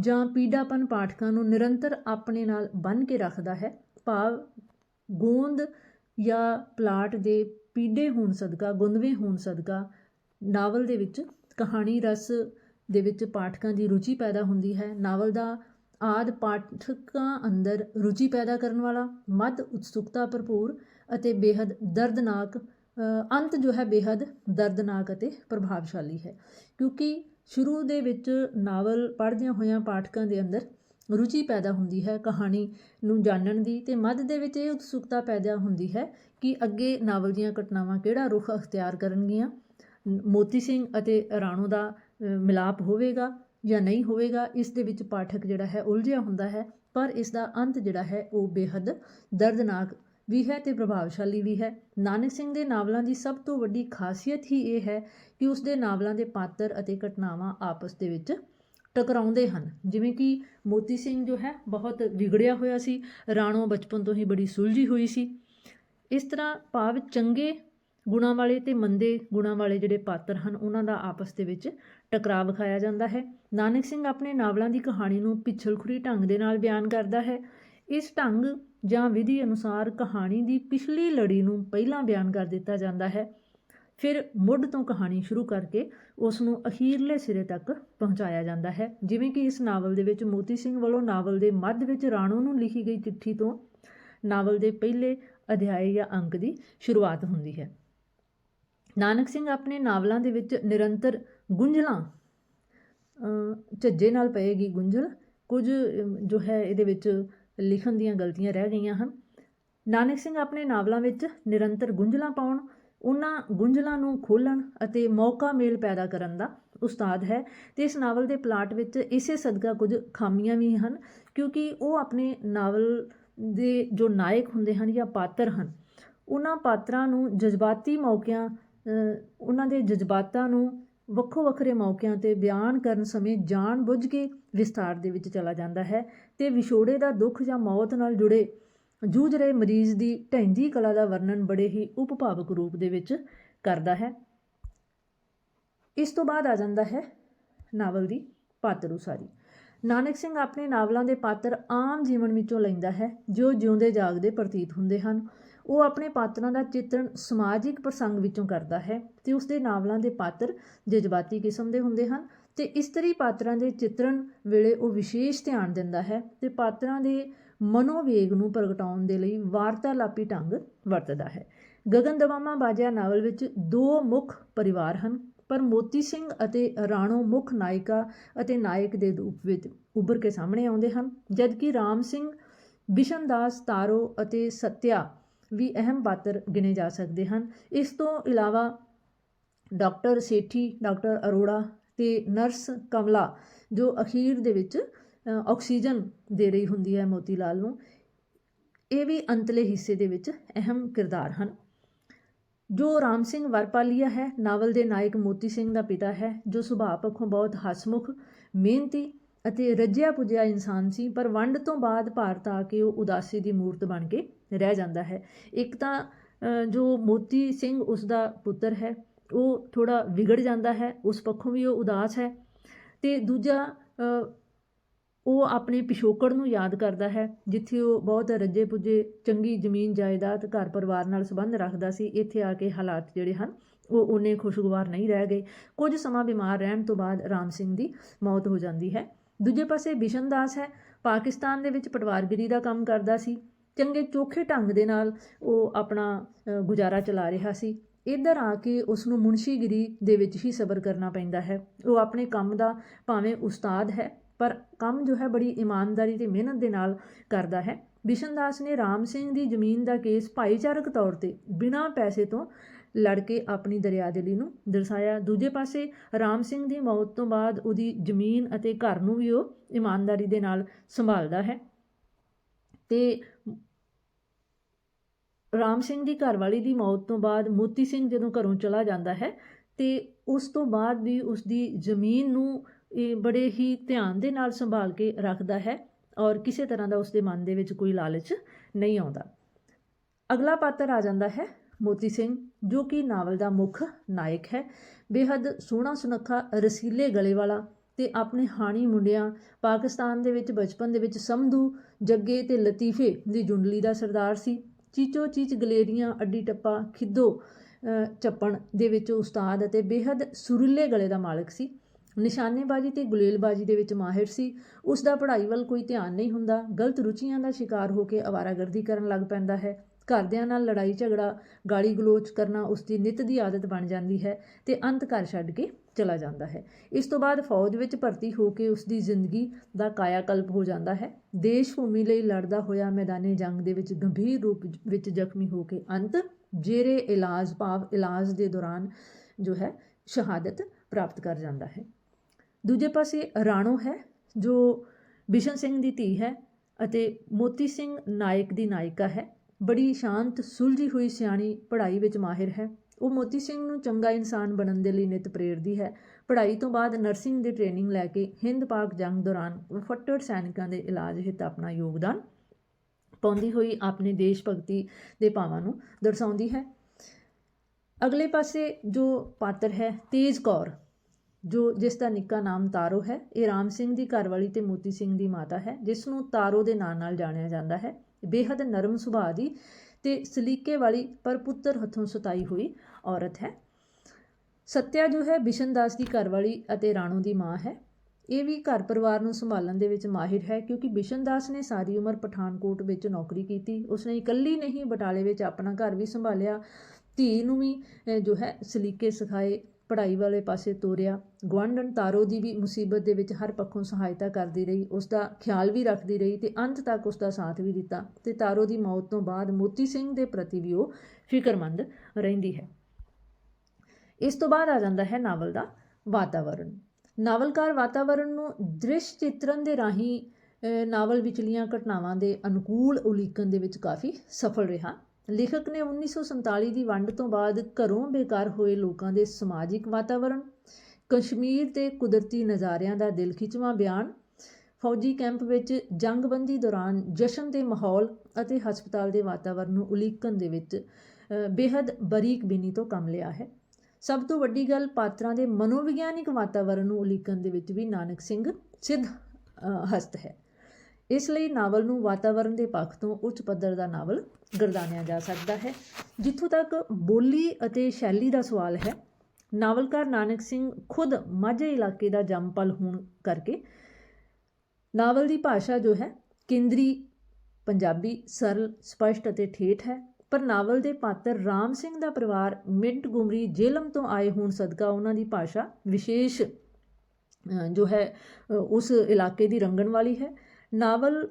ਜਾਂ ਪੀੜਾਪਨ ਪਾਠਕਾਂ ਨੂੰ ਨਿਰੰਤਰ ਆਪਣੇ ਨਾਲ ਬੰਨ੍ਹ ਕੇ ਰੱਖਦਾ ਹੈ। ਭਾਵ ਗੋਂਦ ਜਾਂ ਪਲਾਟ ਦੇ ਪੀੜੇ ਹੋਣ ਸਦਕਾ, ਗੁੰਦਵੇਂ ਹੋਣ ਸਦਕਾ ਨਾਵਲ ਦੇ ਵਿੱਚ ਕਹਾਣੀ, ਰਸ ਦੇ ਵਿੱਚ ਪਾਠਕਾਂ ਦੀ ਰੁਚੀ ਪੈਦਾ ਹੁੰਦੀ ਹੈ। ਨਾਵਲ ਦਾ ਆਦ ਪਾਠਕਾਂ ਅੰਦਰ ਰੁਚੀ ਪੈਦਾ ਕਰਨ ਵਾਲਾ ਮੱਧ ਉਤਸੁਕਤਾ ਭਰਪੂਰ ਅਤੇ ਬੇਹੱਦ ਦਰਦਨਾਕ ਅੰਤ ਜੋ ਹੈ ਬੇਹੱਦ ਦਰਦਨਾਕ ਅਤੇ ਪ੍ਰਭਾਵਸ਼ਾਲੀ ਹੈ। ਕਿਉਂਕਿ ਸ਼ੁਰੂ ਦੇ ਵਿੱਚ ਨਾਵਲ ਪੜ੍ਹਦਿਆਂ ਹੋਇਆਂ ਪਾਠਕਾਂ ਦੇ ਅੰਦਰ ਰੁਚੀ ਪੈਦਾ ਹੁੰਦੀ ਹੈ ਕਹਾਣੀ ਨੂੰ ਜਾਣਨ ਦੀ ਤੇ ਮੱਧ ਦੇ ਵਿੱਚ ਇਹ ਉਤਸੁਕਤਾ ਪੈਦਾ ਹੁੰਦੀ ਹੈ ਕਿ ਅੱਗੇ ਨਾਵਲ ਦੀਆਂ ਘਟਨਾਵਾਂ ਕਿਹੜਾ ਰੁਖ ਅਖਤਿਆਰ ਕਰਨਗੀਆਂ। ਮੋਤੀ ਸਿੰਘ ਅਤੇ ਰਾਣੋ ਦਾ ਮਿਲਾਪ ਹੋਵੇਗਾ ਜਾਂ ਨਹੀਂ ਹੋਵੇਗਾ, ਇਸ ਦੇ ਵਿੱਚ ਪਾਠਕ ਜਿਹੜਾ ਹੈ ਉਲਝਿਆ ਹੁੰਦਾ ਹੈ, ਪਰ ਇਸ ਦਾ ਅੰਤ ਜਿਹੜਾ ਹੈ ਉਹ ਬੇਹੱਦ ਦਰਦਨਾਕ ਵੀ ਹੈ ਤੇ ਪ੍ਰਭਾਵਸ਼ਾਲੀ ਵੀ ਹੈ। ਨਾਨਕ ਸਿੰਘ ਦੇ ਨਾਵਲਾਂ ਦੀ ਸਭ ਤੋਂ ਵੱਡੀ ਖਾਸੀਅਤ ਹੀ ਇਹ ਹੈ ਕਿ ਉਸ ਦੇ ਨਾਵਲਾਂ ਦੇ ਪਾਤਰ ਅਤੇ ਘਟਨਾਵਾਂ ਆਪਸ ਦੇ ਵਿੱਚ ਟਕਰਾਉਂਦੇ ਹਨ। ਜਿਵੇਂ ਕਿ ਮੋਤੀ ਸਿੰਘ ਜੋ ਹੈ ਬਹੁਤ ਵਿਗੜਿਆ ਹੋਇਆ ਸੀ, ਰਾਣੋ ਬਚਪਨ ਤੋਂ ਹੀ ਬੜੀ ਸੁਲਝੀ ਹੋਈ ਸੀ। ਇਸ ਤਰ੍ਹਾਂ ਭਾਵ ਚੰਗੇ ਗੁਣਾਂ ਵਾਲੇ ਤੇ ਮੰਦੇ ਗੁਣਾਂ ਵਾਲੇ ਜਿਹੜੇ ਪਾਤਰ ਹਨ, ਉਹਨਾਂ ਦਾ ਆਪਸ ਦੇ ਵਿੱਚ ਟਕਰਾਅ ਵਿਖਾਇਆ ਜਾਂਦਾ ਹੈ। ਨਾਨਕ ਸਿੰਘ ਆਪਣੇ ਨਾਵਲਾਂ ਦੀ ਕਹਾਣੀ ਨੂੰ ਪਿਛਲਖੁਰੀ ਢੰਗ ਦੇ ਨਾਲ ਬਿਆਨ ਕਰਦਾ ਹੈ। ਇਸ ਢੰਗ ਜਾਂ ਵਿਧੀ ਅਨੁਸਾਰ ਕਹਾਣੀ ਦੀ ਪਿਛਲੀ ਲੜੀ ਨੂੰ ਪਹਿਲਾਂ ਬਿਆਨ ਕਰ ਦਿੱਤਾ ਜਾਂਦਾ ਹੈ। ਫਿਰ ਮੁੱਢ ਤੋਂ ਕਹਾਣੀ ਸ਼ੁਰੂ ਕਰਕੇ ਉਸ ਨੂੰ ਅਖੀਰਲੇ ਸਿਰੇ ਤੱਕ ਪਹੁੰਚਾਇਆ ਜਾਂਦਾ ਹੈ। ਜਿਵੇਂ ਕਿ ਇਸ ਨਾਵਲ ਦੇ ਵਿੱਚ ਮੋਤੀ ਸਿੰਘ ਵੱਲੋਂ ਨਾਵਲ ਦੇ ਮੱਧ ਵਿੱਚ ਰਾਣੋ ਨੂੰ ਲਿਖੀ ਗਈ ਚਿੱਠੀ ਤੋਂ ਨਾਵਲ ਦੇ ਪਹਿਲੇ ਅਧਿਆਇ ਜਾਂ ਅੰਕ ਦੀ ਸ਼ੁਰੂਆਤ ਹੁੰਦੀ ਹੈ। ਨਾਨਕ ਸਿੰਘ ਆਪਣੇ ਨਾਵਲਾਂ ਦੇ ਵਿੱਚ ਨਿਰੰਤਰ ਗੁੰਝਲਾਂ ਝੱਜੇ ਨਾਲ ਪਏਗੀ ਗੁੰਝਲ। ਕੁਝ ਜੋ ਹੈ ਇਹਦੇ ਵਿੱਚ ਲਿਖਣ ਦੀਆਂ ਗਲਤੀਆਂ ਰਹਿ ਗਈਆਂ ਹਨ। ਨਾਨਕ ਸਿੰਘ ਆਪਣੇ ਨਾਵਲਾਂ ਵਿੱਚ ਨਿਰੰਤਰ ਗੁੰਝਲਾਂ ਪਾਉਣ, ਉਹਨਾਂ ਗੁੰਝਲਾਂ ਨੂੰ ਖੋਲਣ ਅਤੇ ਮੌਕਾ ਮੇਲ ਪੈਦਾ ਕਰਨ ਦਾ ਉਸਤਾਦ ਹੈ। ਤੇ ਇਸ ਨਾਵਲ ਦੇ ਪਲਾਟ ਵਿੱਚ ਇਸੇ ਸਦਕਾ ਕੁਝ ਖਾਮੀਆਂ ਵੀ ਹਨ, ਕਿਉਂਕਿ ਉਹ ਆਪਣੇ ਨਾਵਲ ਦੇ ਜੋ ਨਾਇਕ ਹੁੰਦੇ ਹਨ ਜਾਂ ਪਾਤਰ ਹਨ, ਉਹਨਾਂ ਪਾਤਰਾਂ ਨੂੰ ਜਜ਼ਬਾਤੀ ਮੌਕਿਆਂ ਉਹਨਾਂ ਦੇ ਜਜ਼ਬਾਤਾਂ ਨੂੰ ਵੱਖੋ ਵੱਖਰੇ ਮੌਕਿਆਂ ਤੇ ਬਿਆਨ ਕਰਨ ਸਮੇਂ ਜਾਣ ਬੁੱਝ ਕੇ ਵਿਸਤਾਰ ਦੇ ਵਿੱਚ ਚਲਾ ਜਾਂਦਾ ਹੈ ਤੇ ਵਿਛੋੜੇ ਦਾ ਦੁੱਖ ਜਾਂ ਮੌਤ ਨਾਲ ਜੁੜੇ ਜੂਝ ਰਹੇ ਮਰੀਜ਼ ਦੀ ਢੈਂਜੀ ਕਲਾ ਦਾ ਵਰਣਨ ਬੜੇ ਹੀ ਉਪਭਾਵਕ ਰੂਪ ਦੇ ਵਿੱਚ ਕਰਦਾ ਹੈ। ਇਸ ਤੋਂ ਬਾਅਦ ਆ ਜਾਂਦਾ ਹੈ ਨਾਵਲ ਦੀ ਪਾਤਰ ਉਸਾਰੀ ਨਾਨਕ ਸਿੰਘ ਆਪਣੇ ਨਾਵਲਾਂ ਦੇ ਪਾਤਰ ਆਮ ਜੀਵਨ ਵਿੱਚੋਂ ਲੈਂਦਾ ਹੈ, ਜੋ ਜਿਉਂਦੇ ਜਾਗਦੇ ਪ੍ਰਤੀਤ ਹੁੰਦੇ ਹਨ। ਉਹ ਆਪਣੇ ਪਾਤਰਾਂ ਦਾ ਚਿੱਤਰਣ ਸਮਾਜਿਕ ਪ੍ਰਸੰਗ ਵਿੱਚੋਂ ਕਰਦਾ ਹੈ ਤੇ ਉਸ ਦੇ ਨਾਵਲਾਂ ਦੇ ਪਾਤਰ ਜਜ਼ਬਾਤੀ ਕਿਸਮ ਦੇ ਹੁੰਦੇ ਹਨ ਤੇ ਇਸਤਰੀ ਪਾਤਰਾਂ ਦੇ ਚਿੱਤਰਣ ਵੇਲੇ ਉਹ ਵਿਸ਼ੇਸ਼ ਧਿਆਨ ਦਿੰਦਾ ਹੈ ਤੇ ਪਾਤਰਾਂ ਦੇ ਮਨੋਵੇਗ ਨੂੰ ਪ੍ਰਗਟਾਉਣ ਦੇ ਲਈ ਵਾਰਤਾਲਾਪੀ ਢੰਗ ਵਰਤਦਾ ਹੈ। ਗਗਨ ਦਵਾਮਾ ਬਾਜਿਆ ਨਾਵਲ ਵਿੱਚ ਦੋ ਮੁੱਖ ਪਰਿਵਾਰ ਹਨ, ਪਰ ਮੋਤੀ ਸਿੰਘ ਅਤੇ ਰਾਣੋ ਮੁੱਖ ਨਾਇਕਾ ਅਤੇ ਨਾਇਕ ਦੇ ਰੂਪ ਵਿੱਚ ਉੱਭਰ ਕੇ ਸਾਹਮਣੇ ਆਉਂਦੇ ਹਨ, ਜਦਕਿ ਰਾਮ ਸਿੰਘ ਬਿਸ਼ਨ ਦਾਸ ਤਾਰੋ ਅਤੇ ਸਤਿਆ ਵੀ ਅਹਿਮ ਪਾਤਰ ਗਿਣੇ ਜਾ ਸਕਦੇ ਹਨ। ਇਸ ਤੋਂ ਇਲਾਵਾ ਡਾਕਟਰ ਸੇਠੀ, ਡਾਕਟਰ ਅਰੋੜਾ ਤੇ ਨਰਸ ਕਮਲਾ, ਜੋ ਅਖੀਰ ਦੇ ਵਿੱਚ ਆਕਸੀਜਨ ਦੇ ਰਹੀ ਹੁੰਦੀ ਹੈ ਮੋਤੀ ਲਾਲ ਨੂੰ, ਇਹ ਵੀ ਅੰਤਲੇ ਹਿੱਸੇ ਦੇ ਵਿੱਚ ਅਹਿਮ ਕਿਰਦਾਰ ਹਨ। ਜੋ ਰਾਮ ਸਿੰਘ ਵਰਪਾਲੀਆ ਹੈ, ਨਾਵਲ ਦੇ ਨਾਇਕ ਮੋਤੀ ਸਿੰਘ ਦਾ ਪਿਤਾ ਹੈ, ਜੋ ਸੁਭਾਅ ਪੱਖੋਂ ਬਹੁਤ ਹਸਮੁਖ, ਮਿਹਨਤੀ ਅਤੇ ਰੱਜਿਆ ਪੁੱਜਿਆ ਇਨਸਾਨ ਸੀ, ਪਰ ਵੰਡ ਤੋਂ ਬਾਅਦ ਭਾਰਤ ਆ ਕੇ ਉਹ ਉਦਾਸੀ ਦੀ ਮੂਰਤ ਬਣ ਕੇ ਰਹਿ ਜਾਂਦਾ ਹੈ। ਇੱਕ ਤਾਂ ਜੋ ਮੋਤੀ ਸਿੰਘ ਉਸ ਦਾ ਪੁੱਤਰ ਹੈ, ਉਹ ਥੋੜਾ ਵਿਗੜ ਜਾਂਦਾ ਹੈ, ਉਸ ਪੱਖੋਂ ਵੀ ਉਹ ਉਦਾਸ ਹੈ ਤੇ ਦੂਜਾ ਉਹ ਆਪਣੇ ਪਿਛੋਕੜ ਨੂੰ ਯਾਦ ਕਰਦਾ ਹੈ, ਜਿੱਥੇ ਉਹ ਬਹੁਤ ਰੱਜੇ ਪੁੱਜੇ ਚੰਗੀ ਜ਼ਮੀਨ ਜਾਇਦਾਦ ਘਰ ਪਰਿਵਾਰ ਨਾਲ ਸੰਬੰਧ ਰੱਖਦਾ ਸੀ, ਇੱਥੇ ਆ ਕੇ ਹਾਲਾਤ ਜਿਹੜੇ ਹਨ, ਉਹ ਉਹਨੇ ਖੁਸ਼ਗਵਾਰ ਨਹੀਂ ਰਹਿ ਗਏ। ਕੁਝ ਸਮਾਂ ਬਿਮਾਰ ਰਹਿਣ ਤੋਂ ਬਾਅਦ ਰਾਮ ਸਿੰਘ ਦੀ ਮੌਤ ਹੋ ਜਾਂਦੀ ਹੈ। ਦੂਜੇ ਪਾਸੇ ਬਿਸ਼ਨ ਦਾਸ ਹੈ, ਪਾਕਿਸਤਾਨ ਦੇ ਵਿੱਚ ਪਟਵਾਰਗਿਰੀ ਦਾ ਕੰਮ ਕਰਦਾ ਸੀ। ਚੰਗੇ ਚੋਖੇ ਢੰਗ ਦੇ ਨਾਲ ਉਹ ਆਪਣਾ ਗੁਜ਼ਾਰਾ ਚਲਾ ਰਿਹਾ ਸੀ। ਇੱਧਰ ਆ ਕੇ ਉਸ ਨੂੰ ਮੁਨਸ਼ੀਗਿਰੀ ਦੇ ਵਿੱਚ ਹੀ ਸਬਰ ਕਰਨਾ ਪੈਂਦਾ ਹੈ। ਉਹ ਆਪਣੇ ਕੰਮ ਦਾ ਭਾਵੇਂ ਉਸਤਾਦ ਹੈ, ਪਰ ਕੰਮ ਜੋ ਹੈ ਬੜੀ ਇਮਾਨਦਾਰੀ ਤੇ ਮਿਹਨਤ ਦੇ ਨਾਲ ਕਰਦਾ ਹੈ। ਬਿਸ਼ਨ ਦਾਸ ਨੇ ਰਾਮ ਸਿੰਘ ਦੀ ਜ਼ਮੀਨ ਦਾ ਕੇਸ ਭਾਈਚਾਰਕ ਤੌਰ ਤੇ ਬਿਨਾਂ ਪੈਸੇ ਤੋਂ ਲੜ ਕੇ ਆਪਣੀ ਦਰਿਆਦਿਲੀ ਨੂੰ ਦਰਸਾਇਆ। ਦੂਜੇ ਪਾਸੇ ਰਾਮ ਸਿੰਘ ਦੀ ਮੌਤ ਤੋਂ ਬਾਅਦ ਉਹਦੀ ਜ਼ਮੀਨ ਅਤੇ ਘਰ ਨੂੰ ਵੀ ਉਹ ਇਮਾਨਦਾਰੀ ਦੇ ਨਾਲ ਸੰਭਾਲਦਾ ਹੈ। ਤੇ ਰਾਮ ਸਿੰਘ ਦੀ ਘਰਵਾਲੀ ਦੀ ਮੌਤ ਤੋਂ ਬਾਅਦ ਮੋਤੀ ਸਿੰਘ ਜਦੋਂ ਘਰੋਂ ਚਲਾ ਜਾਂਦਾ ਹੈ ਤੇ ਉਸ ਤੋਂ ਬਾਅਦ ਵੀ ਉਸ ਦੀ ਜ਼ਮੀਨ ਨੂੰ ਇਹ ਬੜੇ ਹੀ ਧਿਆਨ ਦੇ ਨਾਲ ਸੰਭਾਲ ਕੇ ਰੱਖਦਾ ਹੈ ਔਰ ਕਿਸੇ ਤਰ੍ਹਾਂ ਦਾ ਉਸ ਦੇ ਮਨ ਦੇ ਵਿੱਚ ਕੋਈ ਲਾਲਚ ਨਹੀਂ ਆਉਂਦਾ। ਅਗਲਾ ਪਾਤਰ ਆ ਜਾਂਦਾ ਹੈ, ਮੋਤੀ ਸਿੰਘ, ਜੋ ਕਿ ਨਾਵਲ ਦਾ ਮੁੱਖ ਨਾਇਕ ਹੈ। ਬੇਹੱਦ ਸੋਹਣਾ ਸੁਨੱਖਾ ਰਸੀਲੇ ਗਲੇ ਵਾਲਾ ਤੇ ਆਪਣੇ ਹਾਣੀ ਮੁੰਡਿਆਂ, ਪਾਕਿਸਤਾਨ ਦੇ ਵਿੱਚ, ਬਚਪਨ ਦੇ ਵਿੱਚ ਸਮਧੂ ਜੱਗੇ ਤੇ ਲਤੀਫੇ ਦੀ ਜੁੰਡਲੀ ਦਾ ਸਰਦਾਰ ਸੀ। ਚੀਚੋ ਚੀਚ ਗਲੇਰੀਆਂ, ਅੱਡੀ ਟੱਪਾ, ਖਿੱਦੋ ਚੱਪਣ ਦੇ ਵਿੱਚ ਉਸਤਾਦ ਅਤੇ ਬੇਹੱਦ ਸੁਰੀਲੇ ਗਲੇ ਦਾ ਮਾਲਕ ਸੀ। ਨਿਸ਼ਾਨੇਬਾਜ਼ੀ ਤੇ ਗੁਲੇਲਬਾਜ਼ੀ ਦੇ ਵਿੱਚ ਮਾਹਿਰ ਸੀ। ਉਸ ਦਾ ਪੜ੍ਹਾਈ ਵੱਲ ਕੋਈ ਧਿਆਨ ਨਹੀਂ ਹੁੰਦਾ। ਗਲਤ ਰੁਚੀਆਂ ਦਾ ਸ਼ਿਕਾਰ ਹੋ ਕੇ ਅਵਾਰਾਗਰਦੀ ਕਰਨ ਲੱਗ ਪੈਂਦਾ ਹੈ। ਘਰਦਿਆਂ ਨਾਲ ਲੜਾਈ ਝਗੜਾ, ਗਾਲੀ ਗਲੋਚ ਕਰਨਾ ਉਸ ਦੀ ਨਿਤ ਦੀ ਆਦਤ ਬਣ ਜਾਂਦੀ ਹੈ ਤੇ ਅੰਤ ਘਰ ਛੱਡ ਕੇ ਚਲਾ ਜਾਂਦਾ ਹੈ। ਇਸ ਤੋਂ ਬਾਅਦ ਫੌਜ ਵਿੱਚ ਭਰਤੀ ਹੋ ਕੇ ਉਸ ਦੀ ਜ਼ਿੰਦਗੀ ਦਾ ਕਾਇਆਕਲਪ ਹੋ ਜਾਂਦਾ ਹੈ। ਦੇਸ਼ ਭੂਮੀ ਲਈ ਲੜਦਾ ਹੋਇਆ ਮੈਦਾਨੇ ਜੰਗ ਦੇ ਵਿੱਚ ਗੰਭੀਰ ਰੂਪ ਵਿੱਚ ਜ਼ਖਮੀ ਹੋ ਕੇ ਅੰਤ ਜੇਰੇ ਇਲਾਜ ਭਾਵ ਇਲਾਜ ਦੇ ਦੌਰਾਨ ਜੋ ਹੈ ਸ਼ਹਾਦਤ ਪ੍ਰਾਪਤ ਕਰ ਜਾਂਦਾ ਹੈ। ਦੂਜੇ ਪਾਸੇ ਰਾਣੋ ਹੈ ਜੋ ਬਿਸ਼ਨ ਸਿੰਘ ਦੀ ਧੀ ਹੈ ਅਤੇ ਮੋਤੀ ਸਿੰਘ ਨਾਇਕ ਦੀ ਨਾਇਕਾ ਹੈ। ਬੜੀ ਸ਼ਾਂਤ, ਸੁਲਝੀ ਹੋਈ ਸਿਆਣੀ ਪੜ੍ਹਾਈ ਵਿੱਚ ਮਾਹਿਰ ਹੈ। ਉਹ ਮੋਤੀ ਸਿੰਘ ਨੂੰ ਚੰਗਾ ਇਨਸਾਨ ਬਣਨ ਦੇ ਲਈ ਨਿਤ ਪ੍ਰੇਰਦੀ ਹੈ। ਪੜ੍ਹਾਈ ਤੋਂ ਬਾਅਦ ਨਰਸਿੰਗ ਦੀ ਟ੍ਰੇਨਿੰਗ ਲੈ ਕੇ ਹਿੰਦ ਪਾਕ ਜੰਗ ਦੌਰਾਨ ਫੱਟੜ ਸੈਨਿਕਾਂ ਦੇ ਇਲਾਜ ਹਿੱਤ ਆਪਣਾ ਯੋਗਦਾਨ ਪਾਉਂਦੀ ਹੋਈ ਆਪਣੇ ਦੇਸ਼ ਭਗਤੀ ਦੇ ਭਾਵਾਂ ਨੂੰ ਦਰਸਾਉਂਦੀ ਹੈ। ਅਗਲੇ ਪਾਸੇ ਜੋ ਪਾਤਰ ਹੈ, ਤੇਜ ਕੌਰ, ਜੋ ਜਿਸ ਦਾ ਨਿੱਕਾ ਨਾਮ ਤਾਰੋ ਹੈ, ਇਹ ਰਾਮ ਸਿੰਘ ਦੀ ਘਰਵਾਲੀ ਤੇ ਮੋਤੀ ਸਿੰਘ ਦੀ ਮਾਤਾ ਹੈ, ਜਿਸ ਨੂੰ ਤਾਰੋ ਦੇ ਨਾਂ ਨਾਲ ਜਾਣਿਆ ਜਾਂਦਾ ਹੈ। ਬੇहद ਨਰਮ ਸੁਭਾਅ ਦੀ ਤੇ ਸਲੀਕੇ ਵਾਲੀ ਪਰ ਪੁੱਤਰ ਹੱਥੋਂ ਸਤਾਈ ਹੋਈ ਔਰਤ ਹੈ। ਸਤਿਆ ਜੋ ਹੈ ਬਿਸ਼ਨਦਾਸ ਦੀ ਘਰਵਾਲੀ ਅਤੇ ਰਾਣੋ ਦੀ ਮਾਂ ਹੈ। ਇਹ ਵੀ ਘਰ ਪਰਿਵਾਰ ਨੂੰ ਸੰਭਾਲਣ ਦੇ ਵਿੱਚ ਮਾਹਿਰ ਹੈ ਕਿਉਂਕਿ ਬਿਸ਼ਨਦਾਸ ਨੇ ਸਾਰੀ ਉਮਰ ਪਠਾਨਕੋਟ ਵਿੱਚ ਨੌਕਰੀ ਕੀਤੀ। ਉਸਨੇ ਇਕੱਲੀ ਨਹੀਂ ਬਟਾਲੇ ਵਿੱਚ ਆਪਣਾ ਘਰ ਵੀ ਸੰਭਾਲਿਆ, ਧੀ ਨੂੰ ਵੀ ਜੋ ਹੈ, ਸਲੀਕੇ ਸਿਖਾਏ ਪੜ੍ਹਾਈ ਵਾਲੇ ਪਾਸੇ ਤੋਰਿਆ। ਗੁਆਂਢਣ ਤਾਰੋ ਦੀ ਵੀ ਮੁਸੀਬਤ ਦੇ ਵਿੱਚ ਹਰ ਪੱਖੋਂ ਸਹਾਇਤਾ ਕਰਦੀ ਰਹੀ। ਉਸ ਦਾ ਖਿਆਲ ਵੀ ਰੱਖਦੀ ਰਹੀ ਤੇ ਅੰਤ ਤੱਕ ਉਸ ਦਾ ਸਾਥ ਵੀ ਦਿੱਤਾ ਤੇ ਤਾਰੋ ਦੀ ਮੌਤ ਤੋਂ ਬਾਅਦ ਮੋਤੀ ਸਿੰਘ ਦੇ ਪ੍ਰਤੀ ਵੀ ਉਹ ਫਿਕਰਮੰਦ ਰਹਿੰਦੀ ਹੈ। ਇਸ ਤੋਂ ਬਾਅਦ ਆ ਜਾਂਦਾ ਹੈ ਨਾਵਲ ਦਾ ਵਾਤਾਵਰਣ। ਨਾਵਲਕਾਰ ਵਾਤਾਵਰਣ ਨੂੰ ਦ੍ਰਿਸ਼ ਚਿੱਤਰਨ ਦੇ ਰਾਹੀਂ ਨਾਵਲ ਵਿਚਲੀਆਂ ਘਟਨਾਵਾਂ ਦੇ ਅਨੁਕੂਲ ਉਲੀਕਣ ਦੇ ਵਿੱਚ ਕਾਫੀ ਸਫਲ ਰਿਹਾ। ਲੇਖਕ ਨੇ 1947 ਦੀ ਵੰਡ ਤੋਂ ਬਾਅਦ ਘਰੋਂ ਬੇਕਾਰ ਹੋਏ ਲੋਕਾਂ ਦੇ ਸਮਾਜਿਕ ਵਾਤਾਵਰਣ ਕਸ਼ਮੀਰ ਦੇ ਕੁਦਰਤੀ ਨਜ਼ਾਰਿਆਂ ਦਾ ਦਿਲ ਖਿੱਚਵਾਂ ਬਿਆਨ ਫੌਜੀ ਕੈਂਪ ਵਿੱਚ ਜੰਗਬੰਦੀ ਦੌਰਾਨ ਜਸ਼ਨ ਦੇ ਮਾਹੌਲ ਅਤੇ ਹਸਪਤਾਲ ਦੇ ਵਾਤਾਵਰਣ ਨੂੰ ਉਲੀਕਣ ਦੇ ਵਿੱਚ ਅ, ਬੇहद ਬਰੀਕ ਬੀਨੀ ਤੋਂ ਕੰਮ ਲਿਆ ਹੈ। ਸਭ ਤੋਂ ਵੱਡੀ ਗੱਲ ਪਾਤਰਾਂ ਦੇ ਮਨੋਵਿਗਿਆਨਿਕ ਵਾਤਾਵਰਣ ਨੂੰ ਉਲੀਕਣ ਦੇ ਵਿੱਚ ਵੀ ਨਾਨਕ ਸਿੰਘ ਸਿੱਧ ਹਸਤ ਹੈ। ਇਸ ਲਈ ਨਾਵਲ ਨੂੰ ਵਾਤਾਵਰਣ ਦੇ ਪੱਖ ਤੋਂ ਉੱਚ ਪੱਧਰ ਦਾ ਨਾਵਲ ਗਰਦਾਨਿਆ ਜਾ ਸਕਦਾ ਹੈ। ਜਿੱਥੋਂ ਤੱਕ ਬੋਲੀ ਅਤੇ ਸ਼ੈਲੀ ਦਾ ਸਵਾਲ ਹੈ, ਨਾਵਲਕਾਰ ਨਾਨਕ ਸਿੰਘ ਖੁਦ ਮਾਝੇ ਇਲਾਕੇ ਦਾ ਜੰਮਪਲ ਹੋਣ ਕਰਕੇ ਨਾਵਲ ਦੀ ਭਾਸ਼ਾ ਜੋ ਹੈ, ਕੇਂਦਰੀ ਪੰਜਾਬੀ, ਸਰਲ, ਸਪਸ਼ਟ ਅਤੇ ਠੇਠ ਹੈ। ਪਰ ਨਾਵਲ ਦੇ ਪਾਤਰ ਰਾਮ ਸਿੰਘ ਦਾ ਪਰਿਵਾਰ ਮਿੰਟ ਗੁਮਰੀ ਜੇਲਮ ਤੋਂ ਆਏ ਹੋਣ ਸਦਕਾ ਉਹਨਾਂ ਦੀ ਭਾਸ਼ਾ ਵਿਸ਼ੇਸ਼ ਜੋ ਹੈ ਉਸ ਇਲਾਕੇ ਦੀ ਰੰਗਣ ਵਾਲੀ ਹੈ। ਨਾਵਲ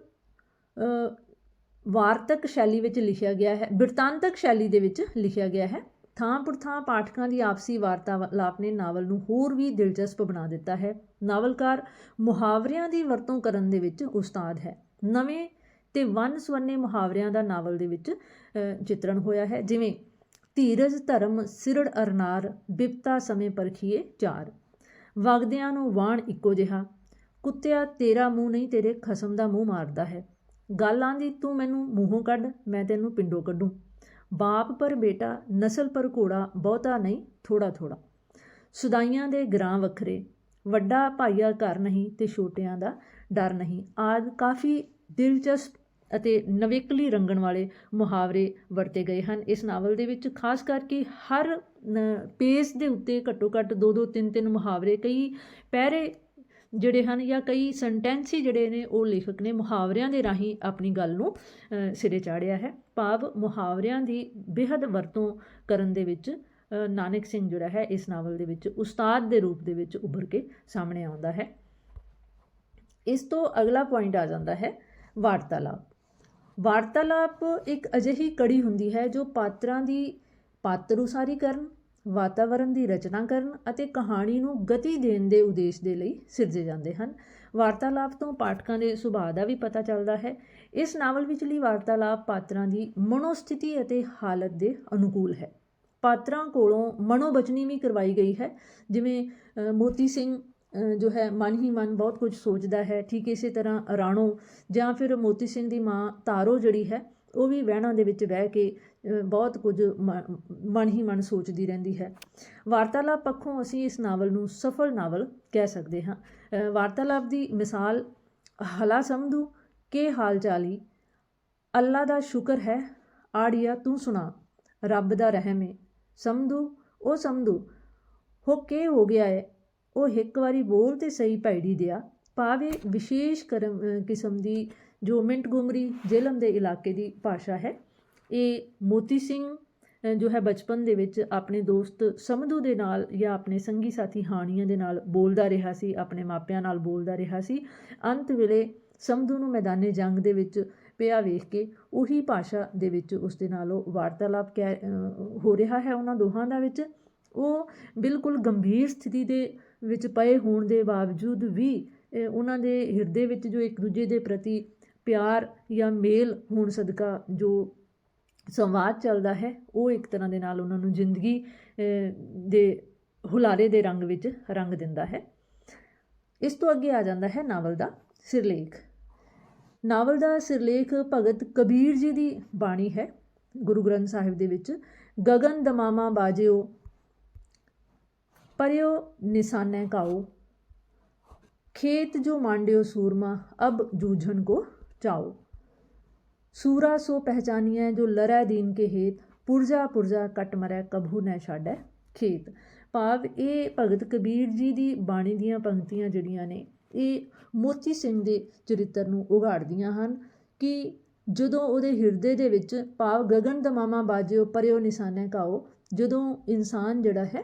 ਵਾਰਤਕ ਸ਼ੈਲੀ ਵਿੱਚ ਲਿਖਿਆ ਗਿਆ ਹੈ, ਬਿਰਤਾਂਤਕ ਸ਼ੈਲੀ ਦੇ ਵਿੱਚ ਲਿਖਿਆ ਗਿਆ ਹੈ। ਥਾਂ ਪੁਰਥਾਂ ਪਾਠਕਾਂ ਦੀ ਆਪਸੀ ਵਾਰਤਾਲਾਪ ਨੇ ਨਾਵਲ ਨੂੰ ਹੋਰ ਵੀ ਦਿਲਚਸਪ ਬਣਾ ਦਿੱਤਾ ਹੈ। ਨਾਵਲਕਾਰ ਮੁਹਾਵਰਿਆਂ ਦੀ ਵਰਤੋਂ ਕਰਨ ਦੇ ਵਿੱਚ ਉਸਤਾਦ ਹੈ। ਨਵੇਂ ਤੇ ਵੰਨ ਸਵੰਨੇ ਮੁਹਾਵਰਿਆਂ ਦਾ ਨਾਵਲ ਦੇ ਵਿੱਚ ਚਿੱਤਰਣ ਹੋਇਆ ਹੈ, ਜਿਵੇਂ, ਧੀਰਜ ਧਰਮ ਸਿਰੜ ਅਰਨਾਰ, ਬਿਪਤਾ ਸਮੇਂ ਪਰਖੀਏ ਚਾਰ। ਵਗਦਿਆਂ ਨੂੰ ਵਾਣ ਇੱਕੋ ਜਿਹਾ। ਕੁੱਤਿਆ ਤੇਰਾ ਮੂੰਹ ਨਹੀਂ, ਤੇਰੇ ਖਸਮ ਦਾ ਮੂੰਹ ਮਾਰਦਾ ਹੈ। ਗੱਲ ਆਂਦੀ, ਤੂੰ ਮੈਨੂੰ ਮੂੰਹੋਂ ਕੱਢ, ਮੈਂ ਤੈਨੂੰ ਪਿੰਡੋਂ ਕੱਢੂੰ। ਬਾਪ ਪਰ ਬੇਟਾ, ਨਸਲ ਪਰ ਘੋੜਾ, ਬਹੁਤਾ ਨਹੀਂ ਥੋੜਾ ਥੋੜਾ ਸੁਦਾਈਆਂ ਦੇ ਗਰਾਂ ਵੱਖਰੇ। ਵੱਡਾ ਭਾਈਆ ਘਰ ਨਹੀਂ ਤੇ ਛੋਟਿਆਂ ਦਾ ਡਰ ਨਹੀਂ। ਆਦ ਕਾਫੀ ਦਿਲਚਸਪ ਅਤੇ ਨਵੇਕਲੀ ਰੰਗਣ ਵਾਲੇ ਮੁਹਾਵਰੇ ਵਰਤੇ ਗਏ ਹਨ। ਇਸ ਨਾਵਲ ਦੇ ਵਿੱਚ ਖਾਸ ਕਰਕੇ ਹਰ ਨ- ਪੇਜ ਦੇ ਉੱਤੇ ਘੱਟੋ ਘੱਟ ਦੋ ਦੋ ਤਿੰਨ ਤਿੰਨ ਮੁਹਾਵਰੇ, ਕਈ ਪਹਿਰੇ ਜਿਹੜੇ ਹਨ ਜਾਂ ਕਈ ਸੈਂਟੈਂਸ ਹੀ ਜਿਹੜੇ ਨੇ ਉਹ ਲੇਖਕ ਨੇ ਮੁਹਾਵਰਿਆਂ ਦੇ ਰਾਹੀਂ ਆਪਣੀ ਗੱਲ ਨੂੰ ਸਿਰੇ ਚਾੜਿਆ ਹੈ। ਭਾਵ ਮੁਹਾਵਰਿਆਂ ਦੀ ਬੇਹੱਦ ਵਰਤੋਂ ਕਰਨ ਦੇ ਵਿੱਚ ਨਾਨਕ ਸਿੰਘ ਜਿਹੜਾ ਹੈ ਇਸ ਨਾਵਲ ਦੇ ਵਿੱਚ ਉਸਤਾਦ ਦੇ ਰੂਪ ਦੇ ਵਿੱਚ ਉੱਭਰ ਕੇ ਸਾਹਮਣੇ ਆਉਂਦਾ ਹੈ। ਇਸ ਤੋਂ ਅਗਲਾ ਪੁਆਇੰਟ ਆ ਜਾਂਦਾ ਹੈ ਵਾਰਤਾਲਾਪ। ਵਾਰਤਾਲਾਪ ਇੱਕ ਅਜਿਹੀ ਕੜੀ ਹੁੰਦੀ ਹੈ ਜੋ ਪਾਤਰਾਂ ਦੀ ਪਾਤਰ ਉਸਾਰੀ ਕਰਨ ਵਾਤਾਵਰਣ ਦੀ ਰਚਨਾ ਕਰਨ ਅਤੇ ਕਹਾਣੀ ਨੂੰ ਗਤੀ ਦੇਣ ਦੇ ਉਦੇਸ਼ ਦੇ ਲਈ ਸਿਰਜੇ ਜਾਂਦੇ ਹਨ। ਵਾਰਤਾਲਾਪ ਤੋਂ ਪਾਠਕਾਂ ਦੇ ਸੁਭਾਅ ਦਾ ਵੀ ਪਤਾ ਚੱਲਦਾ ਹੈ। ਇਸ ਨਾਵਲ ਵਿਚਲੀ ਵਾਰਤਾਲਾਪ ਪਾਤਰਾਂ ਦੀ ਮਨੋਸਥਿਤੀ ਅਤੇ ਹਾਲਤ ਦੇ ਅਨੁਕੂਲ ਹੈ। ਪਾਤਰਾਂ ਕੋਲੋਂ ਮਨੋਬਚਨੀ ਵੀ ਕਰਵਾਈ ਗਈ ਹੈ। ਜਿਵੇਂ ਮੋਤੀ ਸਿੰਘ ਜੋ ਹੈ, ਮਨ ਹੀ ਮਨ ਬਹੁਤ ਕੁਝ ਸੋਚਦਾ ਹੈ, ਠੀਕ ਇਸੇ ਤਰ੍ਹਾਂ ਰਾਣੋ ਜਾਂ ਫਿਰ ਮੋਤੀ ਸਿੰਘ ਦੀ ਮਾਂ ਤਾਰੋ ਜਿਹੜੀ ਹੈ, ਉਹ ਵੀ ਵਹਿਣਾ ਦੇ ਵਿੱਚ ਬਹਿ ਕੇ ਬਹੁਤ ਕੁਝ ਮ- ਮਨ ਹੀ ਮਨ ਸੋਚਦੀ ਰਹਿੰਦੀ ਹੈ। ਵਾਰਤਾਲਾਪ ਪੱਖੋਂ ਅਸੀਂ ਇਸ ਨਾਵਲ ਨੂੰ ਸਫਲ ਨਾਵਲ ਕਹਿ ਸਕਦੇ ਹਾਂ। ਵਾਰਤਾਲਾਪ ਦੀ ਮਿਸਾਲ, ਹਲਾ ਸਮਝੂ, ਕੇ ਹਾਲ ਚਾਲੀ, ਅੱਲਾ ਦਾ ਸ਼ੁਕਰ ਹੈ, ਆੜੀਆ ਤੂੰ ਸੁਣਾ, ਰੱਬ ਦਾ ਰਹਿਮ ਏ। ਸਮਝੂ, ਉਹ ਸਮਝੂ, ਹੋ ਕੇ ਹੋ ਗਿਆ ਏ, ਉਹ ਇੱਕ ਵਾਰੀ ਬੋਲ ਤੇ ਸਹੀ ਭੈੜੀ ਦਿਆ। ਭਾਵੇਂ ਵਿਸ਼ੇਸ਼ ਕਰਮ ਕਿਸਮ ਦੀ ਜੋ ਮਿੰਟ ਮਿੰਟਗੁਮਰੀ ਜੇਲਮ ਦੇ ਇਲਾਕੇ ਦੀ ਭਾਸ਼ਾ ਹੈ। ਇਹ ਮੋਤੀ ਸਿੰਘ ਜੋ ਹੈ ਬਚਪਨ ਦੇ ਵਿੱਚ ਆਪਣੇ ਦੋਸਤ ਸਮਧੂ ਦੇ ਨਾਲ ਜਾਂ ਆਪਣੇ ਸੰਗੀ ਸਾਥੀ ਹਾਣੀਆਂ ਦੇ ਨਾਲ ਬੋਲਦਾ ਰਿਹਾ ਸੀ, ਆਪਣੇ ਮਾਪਿਆਂ ਨਾਲ ਬੋਲਦਾ ਰਿਹਾ ਸੀ। ਅੰਤ ਵੇਲੇ ਸਮਧੂ ਨੂੰ ਮੈਦਾਨੇ ਜੰਗ ਦੇ ਵਿੱਚ ਪਿਆ ਵੇਖ ਕੇ ਉਹੀ ਭਾਸ਼ਾ ਦੇ ਵਿੱਚ ਉਸ ਦੇ ਨਾਲ ਉਹ ਵਾਰਤਾਲਾਪ ਕਹਿ ਹੋ ਰਿਹਾ ਹੈ ਉਹਨਾਂ ਦੋਹਾਂ ਦਾ ਵਿੱਚ। ਉਹ ਬਿਲਕੁਲ ਗੰਭੀਰ ਸਥਿਤੀ ਦੇ ਵਿੱਚ ਪਏ ਹੋਣ ਦੇ ਬਾਵਜੂਦ ਵੀ ਉਹਨਾਂ ਦੇ ਹਿਰਦੇ ਵਿੱਚ ਜੋ ਇੱਕ ਦੂਜੇ ਦੇ ਪ੍ਰਤੀ ਪਿਆਰ ਜਾਂ ਮੇਲ ਹੋਣ ਸਦਕਾ ਜੋ ਸੰਵਾਦ ਚੱਲਦਾ ਹੈ, ਉਹ ਇੱਕ ਤਰ੍ਹਾਂ ਦੇ ਨਾਲ ਉਹਨਾਂ ਨੂੰ ਜ਼ਿੰਦਗੀ ਦੇ ਹੁਲਾਰੇ ਦੇ ਰੰਗ ਵਿੱਚ ਰੰਗ ਦਿੰਦਾ ਹੈ। ਇਸ ਤੋਂ ਅੱਗੇ ਆ ਜਾਂਦਾ ਹੈ ਨਾਵਲ ਦਾ ਸਿਰਲੇਖ। ਨਾਵਲ ਦਾ ਸਿਰਲੇਖ ਭਗਤ ਕਬੀਰ ਜੀ ਦੀ ਬਾਣੀ ਹੈ, ਗੁਰੂ ਗ੍ਰੰਥ ਸਾਹਿਬ ਦੇ ਵਿੱਚ, ਗਗਨ ਦਮਾਮਾ ਬਾਜਿਓ, ਪਰਿਓ ਨਿਸ਼ਾਨੇ ਕਾਓ, ਖੇਤ ਜੋ ਮਾਂਡਿਓ ਸੂਰਮਾ, ਅਬ ਜੂਝਣ ਕੋ ਚਾਓ। ਸੂਰਾ ਸੋ ਪਹਿਚਾਨੀਐ ਜੋ ਲਰੈ ਦੀਨ ਕੇ ਹੇਤ, ਪੁਰਜਾ ਪੁਰਜਾ ਕਟ ਮਰੈ, ਕਭੂ ਨੈ ਛਾੜੈ ਖੇਤ। ਭਾਵ ਇਹ ਭਗਤ ਕਬੀਰ ਜੀ ਦੀ ਬਾਣੀ ਦੀਆਂ ਪੰਕਤੀਆਂ ਜਿਹੜੀਆਂ ਨੇ, ਇਹ ਮੋਤੀ ਸਿੰਘ ਦੇ ਚਰਿੱਤਰ ਨੂੰ ਉਗਾੜਦੀਆਂ ਹਨ ਕਿ ਜਦੋਂ ਉਹਦੇ ਹਿਰਦੇ ਦੇ ਵਿੱਚ ਭਾਵ ਗਗਨ ਦਮਾਮਾ ਬਾਜਿਓ, ਪਰਿਓ ਨਿਸ਼ਾਨੇ ਕਾਓ ਜਦੋਂ ਇਨਸਾਨ ਜਿਹੜਾ ਹੈ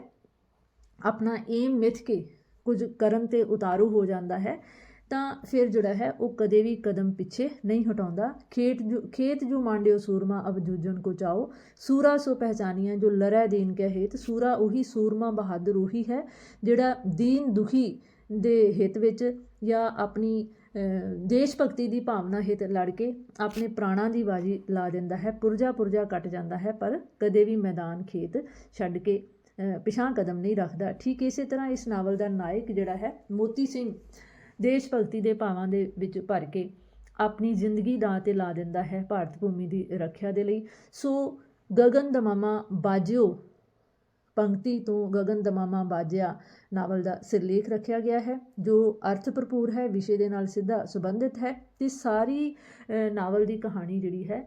ਆਪਣਾ ਏਮ ਮਿਥ ਕੇ ਕੁਝ ਕਰਨ ਤੇ ਉਤਾਰੂ ਹੋ ਜਾਂਦਾ ਹੈ ਤਾਂ ਫਿਰ ਜਿਹੜਾ ਹੈ ਉਹ ਕਦੇ ਵੀ ਕਦਮ ਪਿੱਛੇ ਨਹੀਂ ਹਟਾਉਂਦਾ। ਖੇਤ ਜੋ ਖੇਤ ਜੋ ਮਾਂਡਿਓ ਸੂਰਮਾ ਅਬ ਜੂਝਣ ਕੋ ਚਾਓ। ਸੂਰਾ ਸੋ ਪਹਿਚਾਨੀਆਂ ਜੋ ਲੜੈ ਦੀਨ ਕੇ ਹੇਤ। ਸੂਰਾ ਉਹੀ ਸੂਰਮਾ ਬਹਾਦਰ ਉਹੀ ਹੈ ਜਿਹੜਾ ਦੀਨ ਦੁਖੀ ਦੇ ਹਿੱਤ ਵਿੱਚ ਜਾਂ ਆਪਣੀ ਦੇਸ਼ ਭਗਤੀ ਦੀ ਭਾਵਨਾ ਹਿੱਤ ਲੜ ਕੇ ਆਪਣੇ ਪ੍ਰਾਣਾਂ ਦੀ ਬਾਜੀ ਲਾ ਦਿੰਦਾ ਹੈ। ਪੁਰਜਾ ਪੁਰਜਾ ਕੱਟ ਜਾਂਦਾ ਹੈ ਪਰ ਕਦੇ ਵੀ ਮੈਦਾਨ ਖੇਤ ਛੱਡ ਕੇ ਅ, ਪਿਛਾਂਹ ਕਦਮ ਨਹੀਂ ਰੱਖਦਾ। ਠੀਕ ਇਸੇ ਤਰ੍ਹਾਂ ਇਸ ਨਾਵਲ ਦਾ ਨਾਇਕ ਜਿਹੜਾ ਹੈ ਮੋਤੀ ਸਿੰਘ ਦੇਸ਼ ਭਗਤੀ ਦੇ ਭਾਵਾਂ ਦੇ ਵਿੱਚ ਭਰ ਕੇ ਆਪਣੀ ਜ਼ਿੰਦਗੀ ਦਾ ਤੇ ਲਾ ਦਿੰਦਾ ਹੈ ਭਾਰਤ ਭੂਮੀ ਦੀ ਰੱਖਿਆ ਦੇ ਲਈ। ਸੋ ਗਗਨ ਦਮਾਮਾ ਬਾਜਿਓ, ਪੰਕਤੀ ਤੋਂ ਗਗਨ ਦਮਾਮਾ ਬਾਜਿਆ ਨਾਵਲ ਦਾ ਸਿਰਲੇਖ ਰੱਖਿਆ ਗਿਆ ਹੈ, ਜੋ ਅਰਥ ਭਰਪੂਰ ਹੈ, ਵਿਸ਼ੇ ਦੇ ਨਾਲ ਸਿੱਧਾ ਸੰਬੰਧਿਤ ਹੈ ਤੇ ਸਾਰੀ ਨਾਵਲ ਦੀ ਕਹਾਣੀ ਜਿਹੜੀ ਹੈ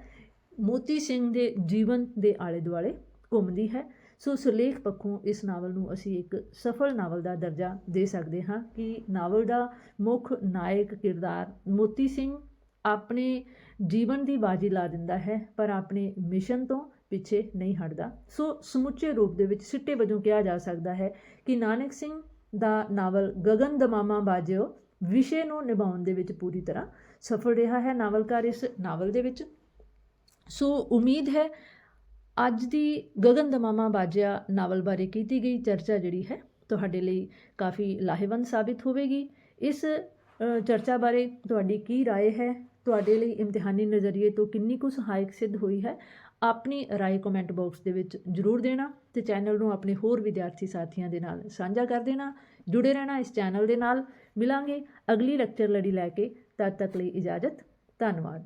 ਮੋਤੀ ਸਿੰਘ ਦੇ ਜੀਵਨ ਦੇ ਆਲੇ ਦੁਆਲੇ ਘੁੰਮਦੀ ਹੈ। ਸੋ ਸੁਲੇਖ ਪੱਖੋਂ ਇਸ ਨਾਵਲ ਨੂੰ ਅਸੀਂ ਇੱਕ ਸਫਲ ਨਾਵਲ ਦਾ ਦਰਜਾ ਦੇ ਸਕਦੇ ਹਾਂ ਕਿ ਨਾਵਲ ਦਾ ਮੁੱਖ ਨਾਇਕ ਕਿਰਦਾਰ ਮੋਤੀ ਸਿੰਘ ਆਪਣੇ ਜੀਵਨ ਦੀ ਬਾਜੀ ਲਾ ਦਿੰਦਾ ਹੈ, ਪਰ ਆਪਣੇ ਮਿਸ਼ਨ ਤੋਂ ਪਿੱਛੇ ਨਹੀਂ ਹਟਦਾ। ਸੋ ਸਮੁੱਚੇ ਰੂਪ ਦੇ ਵਿੱਚ ਸਿੱਟੇ ਵਜੋਂ ਕਿਹਾ ਜਾ ਸਕਦਾ ਹੈ ਕਿ ਨਾਨਕ ਸਿੰਘ ਦਾ ਨਾਵਲ ਗਗਨ ਦਮਾਮਾ ਬਾਜਿਓ ਵਿਸ਼ੇ ਨੂੰ ਨਿਭਾਉਣ ਦੇ ਵਿੱਚ ਪੂਰੀ ਤਰ੍ਹਾਂ ਸਫਲ ਰਿਹਾ ਹੈ। ਨਾਵਲਕਾਰ ਇਸ ਨਾਵਲ ਦੇ ਵਿੱਚ। ਸੋ ਉਮੀਦ ਹੈ ਅੱਜ ਦੀ ਗਗਨ ਦਮਾਮਾ ਬਾਜਿਆ ਨਾਵਲ ਬਾਰੇ ਕੀਤੀ ਗਈ ਚਰਚਾ ਜਿਹੜੀ ਹੈ ਤੁਹਾਡੇ ਲਈ ਕਾਫੀ ਲਾਹੇਵੰਦ ਸਾਬਿਤ ਹੋਵੇਗੀ ਇਸ ਅ, ਚਰਚਾ ਬਾਰੇ ਤੁਹਾਡੀ ਕੀ رائے ਹੈ ਤੁਹਾਡੇ ਲਈ ਇਮਤਿਹਾਨੀ ਨਜ਼ਰੀਏ ਤੋਂ ਕਿੰਨੀ ਕੁ ਸਹਾਇਕ ਸਿੱਧ ਹੋਈ ਹੈ ਆਪਣੀ رائے ਕਮੈਂਟ ਬਾਕਸ ਦੇ ਵਿੱਚ ਜਰੂਰ ਦੇਣਾ ਤੇ ਚੈਨਲ ਨੂੰ ਆਪਣੇ ਹੋਰ ਵਿਦਿਆਰਥੀ ਸਾਥੀਆਂ ਦੇ ਨਾਲ ਸਾਂਝਾ ਕਰ ਦੇਣਾ ਜੁੜੇ ਰਹਿਣਾ ਇਸ ਚੈਨਲ ਦੇ ਨਾਲ ਮਿਲਾਂਗੇ ਅਗਲੀ ਲੈਕਚਰ ਲੜੀ ਲੈ ਕੇ ਤਦ ਤੱਕ ਲਈ ਇਜਾਜ਼ਤ ਧੰਨਵਾਦ